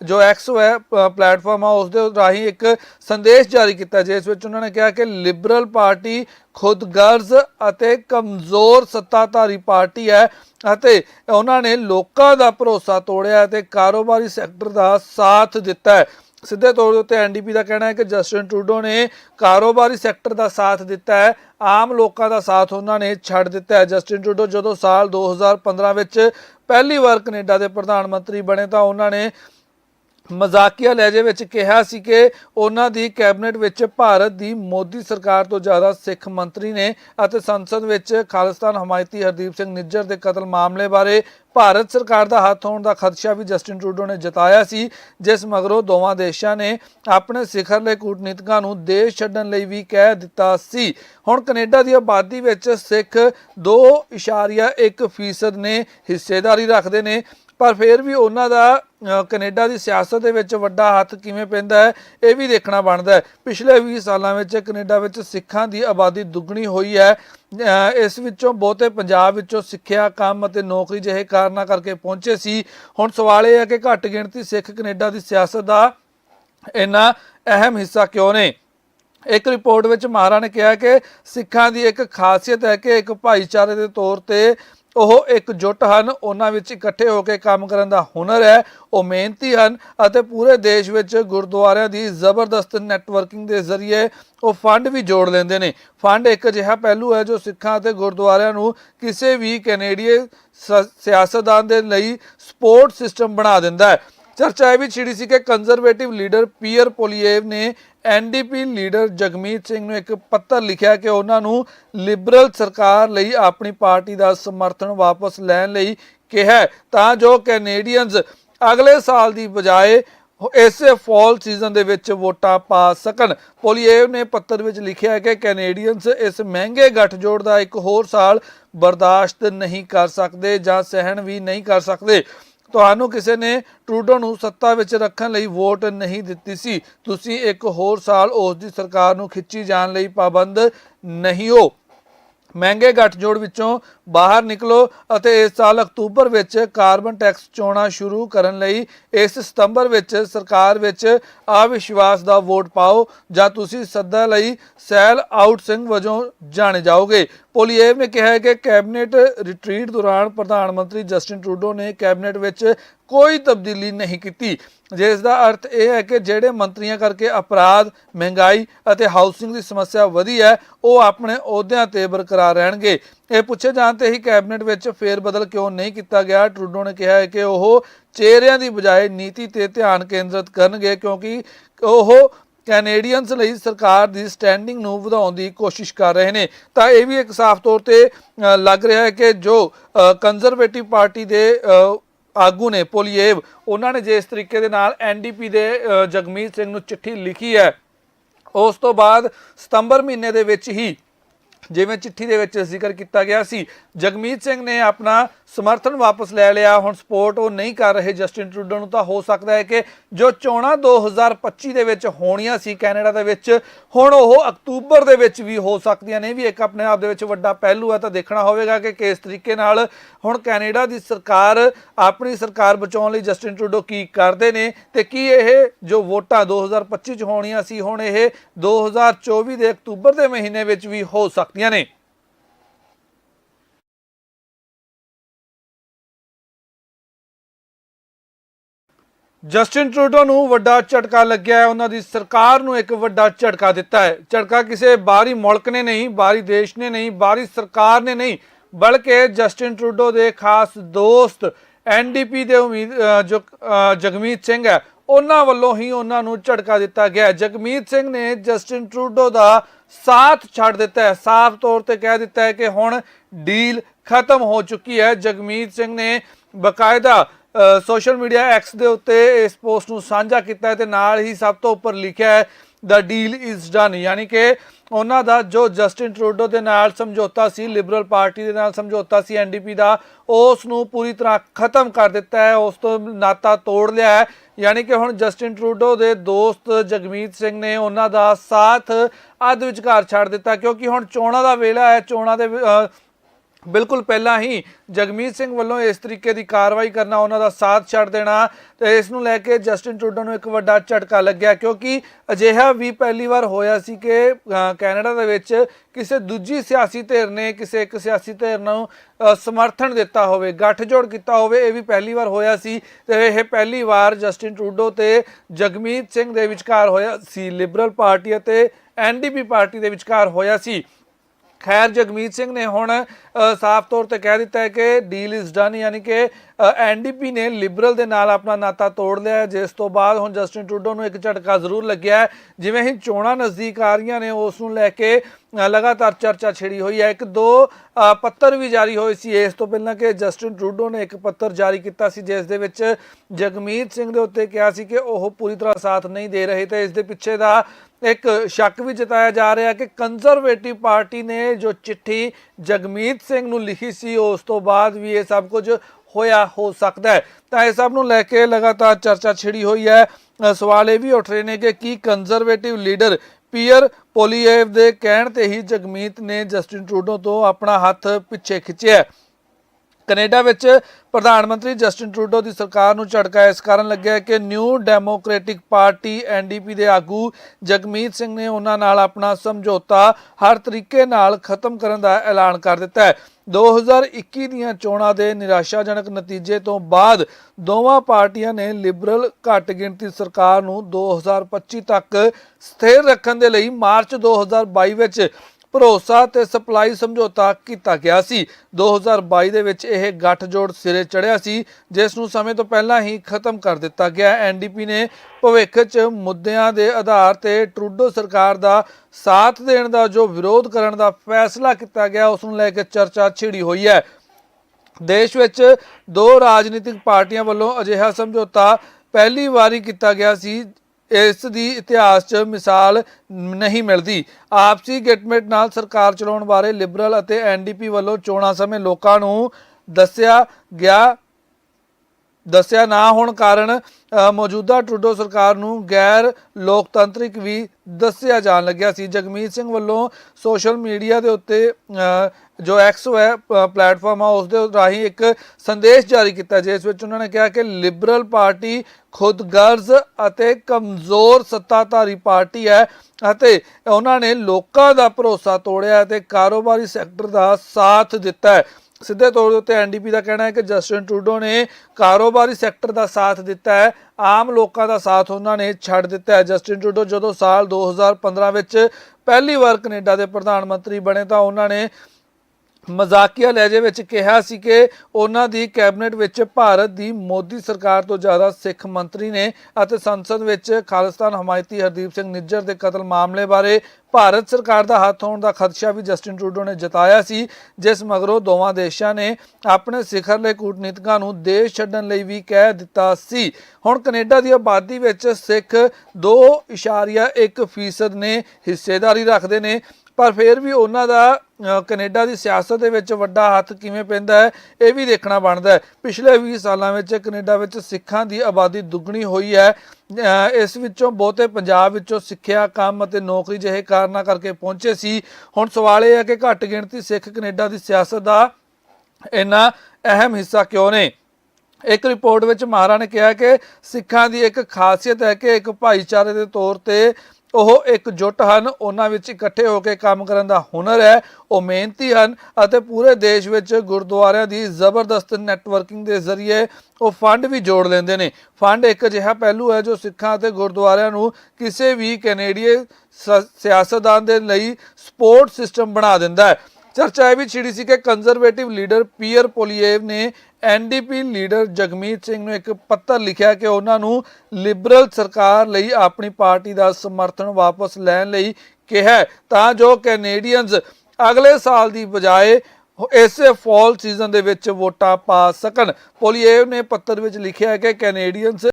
ਜੋ ਐਕਸੋ ਹੈ ਪ- ਪਲੇਟਫਾਰਮ ਆ, ਉਸ ਦੇ ਰਾਹੀਂ ਇੱਕ ਸੰਦੇਸ਼ ਜਾਰੀ ਕੀਤਾ, ਜਿਸ ਵਿੱਚ ਉਹਨਾਂ ਨੇ ਕਿਹਾ ਕਿ ਲਿਬਰਲ ਪਾਰਟੀ ਖੁਦਗਰਜ਼ ਅਤੇ ਕਮਜ਼ੋਰ ਸੱਤਾਧਾਰੀ ਪਾਰਟੀ ਹੈ ਅਤੇ ਉਹਨਾਂ ਨੇ ਲੋਕਾਂ ਦਾ ਭਰੋਸਾ ਤੋੜਿਆ ਅਤੇ ਕਾਰੋਬਾਰੀ ਸੈਕਟਰ ਦਾ ਸਾਥ ਦਿੱਤਾ ਸਿੱਧੇ ਤੌਰ ਦੇ ਉੱਤੇ ਐਨਡੀਪੀ ਦਾ ਕਹਿਣਾ ਹੈ ਕਿ ਜਸਟਿਨ ਟਰੂਡੋ ਨੇ ਕਾਰੋਬਾਰੀ ਸੈਕਟਰ ਦਾ ਸਾਥ ਦਿੱਤਾ ਹੈ। ਆਮ ਲੋਕਾਂ ਦਾ ਸਾਥ ਉਹਨਾਂ ਨੇ ਛੱਡ ਦਿੱਤਾ ਹੈ। ਜਸਟਿਨ ਟਰੂਡੋ ਜਦੋਂ ਸਾਲ 2015 ਵਿੱਚ ਪਹਿਲੀ ਵਾਰ ਕੈਨੇਡਾ ਦੇ ਪ੍ਰਧਾਨ ਮੰਤਰੀ ਬਣੇ ਤਾਂ ਉਹਨਾਂ ਨੇ ਮਜ਼ਾਕੀਆ ਲਹਿਜੇ ਵਿੱਚ ਕਿਹਾ ਸੀ ਕਿ ਉਹਨਾਂ ਦੀ ਕੈਬਨਿਟ ਵਿੱਚ ਭਾਰਤ ਦੀ ਮੋਦੀ ਸਰਕਾਰ ਤੋਂ ਜ਼ਿਆਦਾ ਸਿੱਖ ਮੰਤਰੀ ਨੇ ਅਤੇ ਸੰਸਦ ਵਿੱਚ ਖਾਲਿਸਤਾਨ ਹਮਾਇਤੀ ਹਰਦੀਪ ਸਿੰਘ ਨਿੱਜਰ ਦੇ ਕਤਲ ਮਾਮਲੇ ਬਾਰੇ ਭਾਰਤ ਸਰਕਾਰ ਦਾ ਹੱਥ ਹੋਣ ਦਾ ਖਦਸ਼ਾ ਵੀ ਜਸਟਿਨ ਟਰੂਡੋ ਨੇ ਜਤਾਇਆ ਸੀ, ਜਿਸ ਮਗਰੋਂ ਦੋਵਾਂ ਦੇਸ਼ਾਂ ਨੇ ਆਪਣੇ ਸਿਖਰਲੇ ਕੂਟਨੀਤਿਕਾਂ ਨੂੰ ਦੇਸ਼ ਛੱਡਣ ਲਈ ਵੀ ਕਹਿ ਦਿੱਤਾ ਸੀ। ਹੁਣ ਕੈਨੇਡਾ ਦੀ ਆਬਾਦੀ ਵਿੱਚ ਸਿੱਖ 2.1% ਫੀਸਦ ਨੇ ਹਿੱਸੇਦਾਰੀ ਰੱਖਦੇ ਨੇ। ਪਰ ਫਿਰ ਵੀ ਉਹਨਾਂ ਦਾ ਅ, ਕੈਨੇਡਾ ਦੀ ਸਿਆਸਤ ਦੇ ਵਿੱਚ ਵੱਡਾ ਹੱਥ ਕਿਵੇਂ ਪੈਂਦਾ ਹੈ ਇਹ ਵੀ ਦੇਖਣਾ ਬਣਦਾ ਹੈ। ਪਿਛਲੇ 20 ਸਾਲਾਂ ਵਿੱਚ ਕੈਨੇਡਾ ਵਿੱਚ ਸਿੱਖਾਂ ਦੀ ਆਬਾਦੀ ਦੁੱਗਣੀ ਹੋਈ ਹੈ। ਇਸ ਵਿੱਚੋਂ ਬਹੁਤੇ ਪੰਜਾਬ ਵਿੱਚੋਂ ਸਿੱਖਿਆ ਕੰਮ ਅਤੇ ਨੌਕਰੀ ਜਿਹੇ ਕਾਰਨਾਂ ਕਰਕੇ ਪਹੁੰਚੇ ਸੀ। ਹੁਣ ਸਵਾਲ ਇਹ ਹੈ ਕਿ ਘੱਟ ਗਿਣਤੀ ਸਿੱਖ ਕੈਨੇਡਾ ਦੀ ਸਿਆਸਤ ਦਾ ਇੰਨਾ ਅਹਿਮ ਹਿੱਸਾ ਕਿਉਂ ਨੇ? ਇੱਕ ਰਿਪੋਰਟ ਵਿੱਚ ਮਹਾਰਾ ਨੇ ਕਿਹਾ ਕਿ ਸਿੱਖਾਂ ਦੀ ਇੱਕ ਖਾਸੀਅਤ ਹੈ ਕਿ ਇੱਕ ਭਾਈਚਾਰੇ ਦੇ ਤੌਰ ਤੇ ਉਹ ਇੱਕ ਜੁੱਟ ਹਨ। ਉਹਨਾਂ ਵਿੱਚ ਇਕੱਠੇ ਹੋ ਕੇ ਕੰਮ ਕਰਨ ਦਾ ਹੁਨਰ ਹੈ। ਉਹ ਮਿਹਨਤੀ ਹਨ ਅਤੇ ਪੂਰੇ ਦੇਸ਼ ਵਿੱਚ ਗੁਰਦੁਆਰਿਆਂ ਦੀ ਜ਼ਬਰਦਸਤ ਨੈਟਵਰਕਿੰਗ ਦੇ ਜ਼ਰੀਏ ਉਹ ਫੰਡ ਵੀ ਜੋੜ ਲੈਂਦੇ ਨੇ। ਫੰਡ ਇੱਕ ਅਜਿਹਾ ਪਹਿਲੂ ਹੈ ਜੋ ਸਿੱਖਾਂ ਅਤੇ ਗੁਰਦੁਆਰਿਆਂ ਨੂੰ ਕਿਸੇ ਵੀ ਕੈਨੇਡੀਅਨ ਸ- ਸਿਆਸਤਦਾਨ ਦੇ ਲਈ ਸਪੋਰਟ ਸਿਸਟਮ ਬਣਾ ਦਿੰਦਾ ਹੈ। ਚਰਚਾ ਇਹ ਵੀ ਛਿੜੀ ਸੀ ਕਿ ਕੰਜ਼ਰਵੇਟਿਵ ਲੀਡਰ ਪੀਅਰ ਪੋਲੀਏਵ ਨੇ ਐਨਡੀਪੀ ਲੀਡਰ ਜਗਮੀਤ ਸਿੰਘ ਨੂੰ ਇੱਕ ਪੱਤਰ ਲਿਖਿਆ ਕਿ ਉਹਨਾਂ ਨੂੰ ਲਿਬਰਲ ਸਰਕਾਰ ਲਈ ਆਪਣੀ ਪਾਰਟੀ ਦਾ ਸਮਰਥਨ ਵਾਪਸ ਲੈਣ ਲਈ ਕਿਹਾ ਤਾਂ ਜੋ ਕੈਨੇਡੀਅਨਜ਼ ਅਗਲੇ ਸਾਲ ਦੀ ਬਜਾਏ ਇਸੇ ਫਾਲ ਸੀਜ਼ਨ ਦੇ ਵਿੱਚ ਵੋਟਾਂ ਪਾ ਸਕਣ। ਪੋਲੀਏਵ ਨੇ ਪੱਤਰ ਵਿੱਚ ਲਿਖਿਆ ਕਿ ਕੈਨੇਡੀਅਨਸ ਇਸ ਮਹਿੰਗੇ ਗੱਠਜੋੜ ਦਾ ਇੱਕ ਹੋਰ ਸਾਲ ਬਰਦਾਸ਼ਤ ਨਹੀਂ ਕਰ ਸਕਦੇ ਜਾਂ ਸਹਿਣ ਵੀ ਨਹੀਂ ਕਰ ਸਕਦੇ। ਤੁਹਾਨੂੰ ਕਿਸੇ ਨੇ ਟਰੂਡੋ ਨੂੰ ਸੱਤਾ ਵਿੱਚ ਰੱਖਣ ਲਈ ਵੋਟ ਨਹੀਂ ਦਿੱਤੀ ਸੀ। ਤੁਸੀਂ ਇੱਕ ਹੋਰ ਸਾਲ ਉਸ ਦੀ ਸਰਕਾਰ ਨੂੰ ਖਿੱਚੀ ਜਾਣ ਲਈ ਪਾਬੰਦ ਨਹੀਂ ਹੋ। ਮਹਿੰਗੇ ਗੱਠਜੋੜ ਵਿੱਚੋਂ ਬਾਹਰ ਨਿਕਲੋ ਅਤੇ ਇਸ ਸਾਲ ਅਕਤੂਬਰ ਵਿੱਚ ਕਾਰਬਨ ਟੈਕਸ ਚੋਣਾਂ ਸ਼ੁਰੂ ਕਰਨ ਲਈ ਇਸ ਸਤੰਬਰ ਵਿੱਚ ਸਰਕਾਰ ਵਿੱਚ ਅਵਿਸ਼ਵਾਸ ਦਾ ਵੋਟ ਪਾਓ, ਜਾਂ ਤੁਸੀਂ ਸੱਦਾ ਲਈ ਸੈਲ ਆਊਟ ਸਿੰਘ ਵਜੋਂ ਜਾਣੇ ਜਾਓਗੇ। ਪੋਲੀਏਵ ਨੇ ਕਿਹਾ ਹੈ ਕਿ ਕੈਬਨਿਟ ਰਿਟਰੀਟ ਦੌਰਾਨ ਪ੍ਰਧਾਨ ਮੰਤਰੀ ਜਸਟਿਨ ਟਰੂਡੋ ਨੇ ਕੈਬਨਿਟ ਵਿੱਚ ਕੋਈ ਤਬਦੀਲੀ ਨਹੀਂ ਕੀਤੀ। ਜਿਸ ਦਾ ਅਰਥ ਇਹ ਹੈ ਕਿ ਜਿਹੜੇ ਮੰਤਰੀਆਂ ਕਰਕੇ ਅਪਰਾਧ, ਮਹਿੰਗਾਈ ਅਤੇ ਹਾਊਸਿੰਗ ਦੀ ਸਮੱਸਿਆ ਵਧੀ ਹੈ, ਉਹ ਆਪਣੇ ਅਹੁਦਿਆਂ ਤੇ ਬਰਕਰਾਰ ਰਹਿਣਗੇ। ਇਹ ਪੁੱਛੇ ਜਾਣ ਤੇ ਹੀ ਕੈਬਨਿਟ ਵਿੱਚ ਫੇਰ ਬਦਲ ਕਿਉਂ ਨਹੀਂ ਕੀਤਾ ਗਿਆ? ਟਰੂਡੋ ਨੇ ਕਿਹਾ ਹੈ ਕਿ ਉਹ ਚਿਹਰਿਆਂ ਦੀ ਬਜਾਏ ਨੀਤੀ ਤੇ ਧਿਆਨ ਕੇਂਦਰਿਤ ਕਰਨਗੇ ਕਿਉਂਕਿ ਉਹ ਕੈਨੇਡੀਅਨਸ ਲਈ ਸਰਕਾਰ ਦੀ ਸਟੈਂਡਿੰਗ ਨੂੰ ਵਧਾਉਣ ਦੀ ਕੋਸ਼ਿਸ਼ ਕਰ ਰਹੇ ਨੇ। ਤਾਂ ਇਹ ਵੀ ਇੱਕ ਸਾਫ਼ ਤੌਰ ਤੇ ਲੱਗ ਰਿਹਾ ਹੈ ਕਿ ਜੋ ਕੰਜ਼ਰਵੇਟਿਵ ਪਾਰਟੀ ਦੇ ਆਗੂ ਨੇ ਪੋਲੀਏਵ ਉਹਨਾਂ ਨੇ ਜਿਸ ਤਰੀਕੇ ਦੇ ਨਾਲ ਐਨਡੀਪੀ ਦੇ ਅ, ਜਗਮੀਤ ਸਿੰਘ ਨੂੰ ਚਿੱਠੀ ਲਿਖੀ ਹੈ। ਉਸ ਤੋਂ ਬਾਅਦ ਸਤੰਬਰ ਮਹੀਨੇ ਦੇ ਵਿੱਚ ਹੀ ਜਿਵੇਂ ਚਿੱਠੀ ਦੇ ਵਿੱਚ ਜ਼ਿਕਰ ਕੀਤਾ ਗਿਆ ਸੀ ਜਗਮੀਤ ਸਿੰਘ ਨੇ ਆਪਣਾ ਸਮਰਥਨ ਵਾਪਸ ਲੈ ਲਿਆ। ਹੁਣ ਸਪੋਰਟ ਉਹ ਨਹੀਂ ਕਰ ਰਹੇ। ਜਸਟਿਨ ਟਰੂਡੋ ਨੂੰ ਤਾਂ ਹੋ ਸਕਦਾ ਹੈ ਕਿ ਜੋ ਚੋਣਾਂ 2025 ਦੇ ਵਿੱਚ ਹੋਣੀਆਂ ਸੀ ਕੈਨੇਡਾ ਦੇ ਵਿੱਚ, ਹੁਣ ਉਹ ਅਕਤੂਬਰ ਦੇ ਵਿੱਚ ਵੀ ਹੋ ਸਕਦੀਆਂ ਨੇ। ਵੀ ਇੱਕ ਆਪਣੇ ਆਪ ਦੇ ਵਿੱਚ ਵੱਡਾ ਪਹਿਲੂ ਹੈ। ਤਾਂ ਦੇਖਣਾ ਹੋਵੇਗਾ ਕਿ ਕਿਸ ਤਰੀਕੇ ਨਾਲ ਹੁਣ ਕੈਨੇਡਾ ਦੀ ਸਰਕਾਰ, ਆਪਣੀ ਸਰਕਾਰ ਬਚਾਉਣ ਲਈ ਜਸਟਿਨ ਟਰੂਡੋ ਕੀ ਕਰਦੇ ਨੇ ਤੇ ਕੀ ਇਹ ਜੋ ਵੋਟਾਂ 2025 ਚ ਹੋਣੀਆਂ ਸੀ, ਹੁਣ ਇਹ 2024 ਦੇ ਅਕਤੂਬਰ ਦੇ ਮਹੀਨੇ ਵਿੱਚ ਵੀ ਹੋ ਸਕਦੀਆਂ ਨੇ। ਜਸਟਿਨ ਟਰੂਡੋ ਨੂੰ ਵੱਡਾ ਝਟਕਾ ਲੱਗਿਆ ਹੈ। ਉਹਨਾਂ ਦੀ ਸਰਕਾਰ ਨੂੰ ਇੱਕ ਵੱਡਾ ਝਟਕਾ ਦਿੱਤਾ ਹੈ। ਝਟਕਾ ਕਿਸੇ ਬਾਹਰੀ ਮੁਲਕ ਨੇ ਨਹੀਂ, ਬਾਹਰੀ ਦੇਸ਼ ਨੇ ਨਹੀਂ, ਬਾਹਰੀ ਸਰਕਾਰ ਨੇ ਨਹੀਂ, ਬਲਕਿ ਜਸਟਿਨ ਟਰੂਡੋ ਦੇ ਖਾਸ ਦੋਸਤ ਐਨਡੀਪੀ ਦੇ ਉਮੀਦ ਜੋ ਜਗਮੀਤ ਸਿੰਘ ਹੈ। ਉਹਨਾਂ ਵੱਲੋਂ ਹੀ ਉਹਨਾਂ ਨੂੰ ਝਟਕਾ ਦਿੱਤਾ ਗਿਆ ਜਗਮੀਤ ਸਿੰਘ ਨੇ ਜਸਟਿਨ ਟਰੂਡੋ ਦਾ ਸਾਥ ਛੱਡ ਦਿੱਤਾ ਹੈ। ਸਾਫ਼ ਤੌਰ ਤੇ ਕਹਿ ਦਿੱਤਾ ਹੈ ਕਿ ਹੁਣ ਡੀਲ ਖਤਮ ਹੋ ਚੁੱਕੀ ਹੈ। ਜਗਮੀਤ ਸਿੰਘ ਨੇ ਬਕਾਇਦਾ ਸੋਸ਼ਲ ਮੀਡੀਆ ਐਕਸ ਦੇ ਉੱਤੇ ਇਸ ਪੋਸਟ ਨੂੰ ਸਾਂਝਾ ਕੀਤਾ ਹੈ ਤੇ ਨਾਲ ਹੀ ਸਭ ਤੋਂ ਉੱਪਰ ਲਿਖਿਆ ਹੈ ਦਾ ਡੀਲ ਇਜ਼ ਡਨ ਯਾਨੀ ਕਿ ਉਹਨਾਂ ਦਾ ਜੋ ਜਸਟਿਨ ਟਰੂਡੋ ਦੇ ਨਾਲ ਸਮਝੌਤਾ ਸੀ ਲਿਬਰਲ ਪਾਰਟੀ ਦੇ ਨਾਲ ਸਮਝੌਤਾ ਸੀ ਐਨਡੀਪੀ ਦਾ, ਉਸ ਨੂੰ ਪੂਰੀ ਤਰ੍ਹਾਂ ਖਤਮ ਕਰ ਦਿੱਤਾ ਹੈ, ਉਸ ਤੋਂ ਨਾਤਾ ਤੋੜ ਲਿਆ ਹੈ। ਯਾਨੀ ਕਿ ਹੁਣ ਜਸਟਿਨ ਟਰੂਡੋ ਦੇ ਦੋਸਤ ਜਗਮੀਤ ਸਿੰਘ ਨੇ ਉਹਨਾਂ ਦਾ ਸਾਥ ਅੱਧ ਵਿਚਕਾਰ ਛੱਡ ਦਿੱਤਾ, ਕਿਉਂਕਿ ਹੁਣ ਚੋਣਾਂ ਦਾ ਵੇਲਾ ਹੈ, ਚੋਣਾਂ ਦੇ ਬਿਲਕੁਲ ਪਹਿਲਾਂ ਹੀ ਜਗਮੀਤ ਸਿੰਘ ਵੱਲੋਂ ਇਸ ਤਰੀਕੇ ਦੀ ਕਾਰਵਾਈ ਕਰਨਾ ਉਹਨਾਂ ਦਾ ਸਾਥ ਛੱਡ ਦੇਣਾ ਤੇ ਇਸ ਨੂੰ ਲੈ ਕੇ ਜਸਟਿਨ ਟਰੂਡੋ ਨੂੰ ਇੱਕ ਵੱਡਾ ਝਟਕਾ ਲੱਗਿਆ ਕਿਉਂਕਿ ਅਜਿਹਾ ਵੀ ਪਹਿਲੀ ਵਾਰ ਹੋਇਆ ਸੀ ਕਿ ਕੈਨੇਡਾ ਦੇ ਵਿੱਚ ਕਿਸੇ ਦੂਜੀ ਸਿਆਸੀ ਧਿਰ ਨੇ ਕਿਸੇ ਇੱਕ ਸਿਆਸੀ ਧਿਰ ਨੂੰ ਸਮਰਥਨ ਦਿੱਤਾ ਹੋਵੇ, ਗੱਠਜੋੜ ਕੀਤਾ ਹੋਵੇ, ਇਹ ਵੀ ਪਹਿਲੀ ਵਾਰ ਹੋਇਆ ਸੀ ਤੇ ਇਹ ਪਹਿਲੀ ਵਾਰ ਜਸਟਿਨ ਟਰੂਡੋ ਤੇ ਜਗਮੀਤ ਸਿੰਘ ਦੇ ਵਿਚਕਾਰ ਹੋਇਆ ਸੀ, ਲਿਬਰਲ ਪਾਰਟੀ ਅਤੇ ਐਨਡੀਪੀ ਪਾਰਟੀ ਦੇ ਵਿਚਕਾਰ ਹੋਇਆ ਸੀ। ਖੈਰ, ਜਗਮੀਤ ਸਿੰਘ ਨੇ ਹੁਣ ਸਾਫ਼ ਤੌਰ ਤੇ ਕਹਿ ਦਿੱਤਾ ਹੈ ਕਿ ਡੀਲ ਇਜ਼ ਡਨ ਯਾਨੀ ਕਿ ਐਨਡੀਪੀ ਨੇ ਲਿਬਰਲ ਦੇ ਨਾਲ ਆਪਣਾ ਨਾਤਾ ਤੋੜ ਲਿਆ ਹੈ। ਜਿਸ ਤੋਂ ਬਾਅਦ ਹੁਣ ਜਸਟਿਨ ਟਰੂਡੋ ਨੂੰ ਇੱਕ ਝਟਕਾ ਜ਼ਰੂਰ ਲੱਗਿਆ ਹੈ। ਜਿਵੇਂ ਹੀ ਚੋਣਾਂ ਨਜ਼ਦੀਕ ਆ ਰਹੀਆਂ ਨੇ, ਉਸ ਨੂੰ ਲੈ ਕੇ ਲਗਾਤਾਰ ਚਰਚਾ ਛਿੜੀ ਹੋਈ ਹੈ। ਇੱਕ ਦੋ ਪੱਤਰ ਵੀ ਜਾਰੀ ਹੋਏ ਸੀ। ਇਸ ਤੋਂ ਪਹਿਲਾਂ ਕਿ ਜਸਟਿਨ ਟਰੂਡੋ ਨੇ ਇੱਕ ਪੱਤਰ ਜਾਰੀ ਕੀਤਾ ਸੀ, ਜਿਸ ਦੇ ਵਿੱਚ ਜਗਮੀਤ ਸਿੰਘ ਦੇ ਉੱਤੇ ਕਿਹਾ ਸੀ ਕਿ ਉਹ ਪੂਰੀ ਤਰ੍ਹਾਂ ਸਾਥ ਨਹੀਂ ਦੇ ਰਹੇ ਤੇ ਇਸ ਦੇ ਪਿੱਛੇ ਦਾ ਇੱਕ ਸ਼ੱਕ ਵੀ ਜਤਾਇਆ ਜਾ ਰਿਹਾ ਕਿ ਕੰਜ਼ਰਵੇਟਿਵ ਪਾਰਟੀ ਨੇ ਜੋ ਚਿੱਠੀ ਜਗਮੀਤ ਸਿੰਘ ਨੂੰ ਲਿਖੀ ਸੀ, ਉਸ ਤੋਂ ਬਾਅਦ ਵੀ ਇਹ ਸਭ ਕੁਝ ਹੋਇਆ, ਹੋ ਸਕਦਾ ਹੈ। ਤਾਂ ਇਹ ਸਭ ਨੂੰ ਲੈ ਕੇ ਲਗਾਤਾਰ ਚਰਚਾ ਛਿੜੀ ਹੋਈ ਹੈ। ਸਵਾਲ ਇਹ ਵੀ ਉੱਠ ਰਹੇ ਨੇ ਕਿ ਕੀ ਕੰਜ਼ਰਵੇਟਿਵ ਲੀਡਰ ਪੀਅਰ ਪੋਲੀਏਵ ਦੇ ਕਹਿਣ ਤੇ ਹੀ ਜਗਮੀਤ ਨੇ ਜਸਟਿਨ ਟਰੂਡੋ ਤੋਂ ਆਪਣਾ ਹੱਥ ਪਿੱਛੇ ਖਿੱਚਿਆ ਕੈਨੇਡਾ ਵਿੱਚ ਪ੍ਰਧਾਨ ਮੰਤਰੀ ਜਸਟਿਨ ਟਰੂਡੋ ਦੀ ਸਰਕਾਰ ਨੂੰ ਝਟਕਾ ਇਸ ਕਾਰਨ ਲੱਗਿਆ ਕਿ ਨਿਊ ਡੈਮੋਕ੍ਰੈਟਿਕ ਪਾਰਟੀ ਐਨਡੀਪੀ ਦੇ ਆਗੂ ਜਗਮੀਤ ਸਿੰਘ ਨੇ ਉਹਨਾਂ ਨਾਲ ਆਪਣਾ ਸਮਝੌਤਾ ਹਰ ਤਰੀਕੇ ਨਾਲ ਖਤਮ ਕਰਨ ਦਾ ਐਲਾਨ ਕਰ ਦਿੱਤਾ ਹੈ। 2021 ਦੀਆਂ ਚੋਣਾਂ ਦੇ ਨਿਰਾਸ਼ਾਜਨਕ ਨਤੀਜੇ ਤੋਂ ਬਾਅਦ ਦੋਵਾਂ ਪਾਰਟੀਆਂ ਨੇ ਲਿਬਰਲ ਘੱਟ ਗਿਣਤੀ ਸਰਕਾਰ ਨੂੰ 2025 ਤੱਕ ਸਥਿਰ ਰੱਖਣ ਦੇ ਲਈ ਮਾਰਚ 2022 ਵਿੱਚ ਭਰੋਸਾ ਤੇ ਸਪਲਾਈ ਸਮਝੌਤਾ ਕੀਤਾ ਗਿਆ ਸੀ। 2022 ਦੇ ਵਿੱਚ ਇਹ ਗੱਠਜੋੜ ਸਿਰੇ ਚੜਿਆ ਸੀ, ਜਿਸ ਨੂੰ ਸਮੇਂ ਤੋਂ ਪਹਿਲਾਂ ਹੀ ਖਤਮ ਕਰ ਦਿੱਤਾ ਗਿਆ। ਐਨਡੀਪੀ ਨੇ ਭਵਿੱਖ 'ਚ ਮੁੱਦਿਆਂ ਦੇ ਆਧਾਰ ਤੇ ਟਰੂਡੋ ਸਰਕਾਰ ਦਾ ਸਾਥ ਦੇਣ ਦਾ ਜੋ ਵਿਰੋਧ ਕਰਨ ਦਾ ਫੈਸਲਾ ਕੀਤਾ ਗਿਆ, ਉਸ ਨੂੰ ਲੈ ਕੇ ਚਰਚਾ ਛਿੜੀ ਹੋਈ ਹੈ। ਦੇਸ਼ ਵਿੱਚ ਦੋ ਰਾਜਨੀਤਿਕ ਪਾਰਟੀਆਂ ਵੱਲੋਂ ਅਜਿਹਾ ਸਮਝੌਤਾ ਪਹਿਲੀ ਵਾਰੀ ਕੀਤਾ ਗਿਆ ਸੀ ਇਸ ਦੀ ਇਤਿਹਾਸ 'ਚ ਮਿਸਾਲ ਨਹੀਂ ਮਿਲਦੀ। ਆਪਸੀ ਗਿਟਮਿਟ ਨਾਲ ਸਰਕਾਰ ਚਲਾਉਣ ਬਾਰੇ ਲਿਬਰਲ ਅਤੇ ਐਨਡੀਪੀ ਵੱਲੋਂ ਚੋਣਾਂ ਸਮੇਂ ਲੋਕਾਂ ਨੂੰ ਦੱਸਿਆ ਗਿਆ ਦੱਸਿਆ ਨਾ ਹੋਣ ਕਾਰਨ ਮੌਜੂਦਾ ਟਰੂਡੋ ਸਰਕਾਰ ਨੂੰ ਗੈਰ ਲੋਕਤੰਤਰਿਕ ਵੀ ਦੱਸਿਆ ਜਾਣ ਲੱਗਿਆ ਸੀ। ਜਗਮੀਤ ਸਿੰਘ ਵੱਲੋਂ ਸੋਸ਼ਲ ਮੀਡੀਆ ਦੇ ਉੱਤੇ ਜੋ ਐਕਸੋ ਹੈ ਅ, ਪਲੇਟਫਾਰਮ ਆ ਉਸ ਦੇ ਰਾਹੀਂ ਇੱਕ ਸੰਦੇਸ਼ ਜਾਰੀ ਕੀਤਾ ਜਿਸ ਵਿੱਚ ਉਹਨਾਂ ਨੇ ਕਿਹਾ ਕਿ ਲਿਬਰਲ ਪਾਰਟੀ ਖੁਦਗਰਜ਼ ਅਤੇ ਕਮਜ਼ੋਰ ਸੱਤਾਧਾਰੀ ਪਾਰਟੀ ਹੈ ਅਤੇ ਉਹਨਾਂ ਨੇ ਲੋਕਾਂ ਦਾ ਭਰੋਸਾ ਤੋੜਿਆ ਅਤੇ ਕਾਰੋਬਾਰੀ ਸੈਕਟਰ ਦਾ ਸਾਥ ਦਿੱਤਾ ਹੈ। ਸਿੱਧੇ ਤੌਰ ਦੇ ਉੱਤੇ ਐਨਡੀਪੀ ਦਾ ਕਹਿਣਾ ਹੈ ਕਿ ਜਸਟਿਨ ਟਰੂਡੋ ਨੇ ਕਾਰੋਬਾਰੀ ਸੈਕਟਰ ਦਾ ਸਾਥ ਦਿੱਤਾ ਹੈ। ਆਮ ਲੋਕਾਂ ਦਾ ਸਾਥ ਉਹਨਾਂ ਨੇ ਛੱਡ ਦਿੱਤਾ ਹੈ। ਜਸਟਿਨ ਟਰੂਡੋ ਜਦੋਂ ਸਾਲ 2015 ਵਿੱਚ ਪਹਿਲੀ ਵਾਰ ਕੈਨੇਡਾ ਦੇ ਪ੍ਰਧਾਨ ਮੰਤਰੀ ਬਣੇ ਤਾਂ ਉਹਨਾਂ ਨੇ ਮਜ਼ਾਕੀਆ ਲਹਿਜੇ ਵਿੱਚ ਕਿਹਾ ਸੀ ਕਿ ਉਹਨਾਂ ਦੀ ਕੈਬਨਿਟ ਵਿੱਚ ਭਾਰਤ ਦੀ ਮੋਦੀ ਸਰਕਾਰ ਤੋਂ ਜ਼ਿਆਦਾ ਸਿੱਖ ਮੰਤਰੀ ਨੇ ਅਤੇ ਸੰਸਦ ਵਿੱਚ ਖਾਲਿਸਤਾਨ ਹਮਾਇਤੀ ਹਰਦੀਪ ਸਿੰਘ ਨਿੱਜਰ ਦੇ ਕਤਲ ਮਾਮਲੇ ਬਾਰੇ ਭਾਰਤ ਸਰਕਾਰ ਦਾ ਹੱਥ ਹੋਣ ਦਾ ਖਦਸ਼ਾ ਵੀ ਜਸਟਿਨ ਟਰੂਡੋ ਨੇ ਜਤਾਇਆ ਸੀ, ਜਿਸ ਮਗਰੋਂ ਦੋਵਾਂ ਦੇਸ਼ਾਂ ਨੇ ਆਪਣੇ ਸਿਖਰਲੇ ਕੂਟਨੀਤਿਕਾਂ ਨੂੰ ਦੇਸ਼ ਛੱਡਣ ਲਈ ਵੀ ਕਹਿ ਦਿੱਤਾ ਸੀ। ਹੁਣ ਕੈਨੇਡਾ ਦੀ ਆਬਾਦੀ ਵਿੱਚ ਸਿੱਖ 2.1% ਨੇ, ਹਿੱਸੇਦਾਰੀ ਰੱਖਦੇ ਨੇ, ਪਰ ਫਿਰ ਵੀ ਉਹਨਾਂ ਦਾ ਕੈਨੇਡਾ ਦੀ ਸਿਆਸਤ ਦੇ ਵਿੱਚ ਵੱਡਾ ਹੱਥ ਕਿਵੇਂ ਪੈਂਦਾ ਹੈ, ਇਹ ਵੀ ਦੇਖਣਾ ਬਣਦਾ ਹੈ। ਪਿਛਲੇ 20 ਸਾਲਾਂ ਵਿੱਚ ਕੈਨੇਡਾ ਵਿੱਚ ਸਿੱਖਾਂ ਦੀ ਆਬਾਦੀ ਦੁੱਗਣੀ ਹੋਈ ਹੈ। ਇਸ ਵਿੱਚੋਂ ਬਹੁਤੇ ਪੰਜਾਬ ਵਿੱਚੋਂ ਸਿੱਖਿਆ, ਕੰਮ ਅਤੇ ਨੌਕਰੀ ਜਿਹੇ ਕਾਰਨਾਂ ਕਰਕੇ ਪਹੁੰਚੇ ਸੀ। ਹੁਣ ਸਵਾਲ ਇਹ ਹੈ ਕਿ ਘੱਟ ਗਿਣਤੀ ਸਿੱਖ ਕੈਨੇਡਾ ਦੀ ਸਿਆਸਤ ਦਾ ਇੰਨਾ ਅਹਿਮ ਹਿੱਸਾ ਕਿਉਂ ਨੇ? ਇੱਕ ਰਿਪੋਰਟ ਵਿੱਚ ਮਹਾਰਾ ਨੇ ਕਿਹਾ ਕਿ ਸਿੱਖਾਂ ਦੀ ਇੱਕ ਖਾਸੀਅਤ ਹੈ ਕਿ ਇੱਕ ਭਾਈਚਾਰੇ ਦੇ ਤੌਰ ਤੇ ਉਹ ਇੱਕ ਜੁੱਟ ਹਨ। ਉਹਨਾਂ ਵਿੱਚ ਇਕੱਠੇ ਹੋ ਕੇ ਕੰਮ ਕਰਨ ਦਾ ਹੁਨਰ ਹੈ। ਉਹ ਮਿਹਨਤੀ ਹਨ ਅਤੇ ਪੂਰੇ ਦੇਸ਼ ਵਿੱਚ ਗੁਰਦੁਆਰਿਆਂ ਦੀ ਜ਼ਬਰਦਸਤ ਨੈਟਵਰਕਿੰਗ ਦੇ ਜ਼ਰੀਏ ਉਹ ਫੰਡ ਵੀ ਜੋੜ ਲੈਂਦੇ ਨੇ। ਫੰਡ ਇੱਕ ਅਜਿਹਾ ਪਹਿਲੂ ਹੈ ਜੋ ਸਿੱਖਾਂ ਅਤੇ ਗੁਰਦੁਆਰਿਆਂ ਨੂੰ ਕਿਸੇ ਵੀ ਕੈਨੇਡੀਅਨ ਸ- ਸਿਆਸਤਦਾਨ ਦੇ ਲਈ ਸਪੋਰਟ ਸਿਸਟਮ ਬਣਾ ਦਿੰਦਾ ਹੈ। ਚਰਚਾ ਇਹ ਵੀ ਛਿੜੀ ਸੀ ਕਿ ਕੰਜ਼ਰਵੇਟਿਵ ਲੀਡਰ ਪੀਅਰ ਪੋਲੀਏਵ ਨੇ ਐਨਡੀਪੀ ਲੀਡਰ ਜਗਮੀਤ ਸਿੰਘ ਨੂੰ ਇੱਕ ਪੱਤਰ ਲਿਖਿਆ ਕਿ ਉਹਨਾਂ ਨੂੰ ਲਿਬਰਲ ਸਰਕਾਰ ਲਈ ਆਪਣੀ ਪਾਰਟੀ ਦਾ ਸਮਰਥਨ ਵਾਪਸ ਲੈਣ ਲਈ ਕਿਹਾ ਤਾਂ ਜੋ ਕੈਨੇਡੀਅਨਜ਼ ਅਗਲੇ ਸਾਲ ਦੀ ਬਜਾਏ ਇਸੇ ਫਾਲ ਸੀਜ਼ਨ ਦੇ ਵਿੱਚ ਵੋਟਾਂ ਪਾ ਸਕਣ। ਪੋਲੀਏਵ ਨੇ ਪੱਤਰ ਵਿੱਚ ਲਿਖਿਆ ਹੈ ਕਿ ਕੈਨੇਡੀਅਨਸ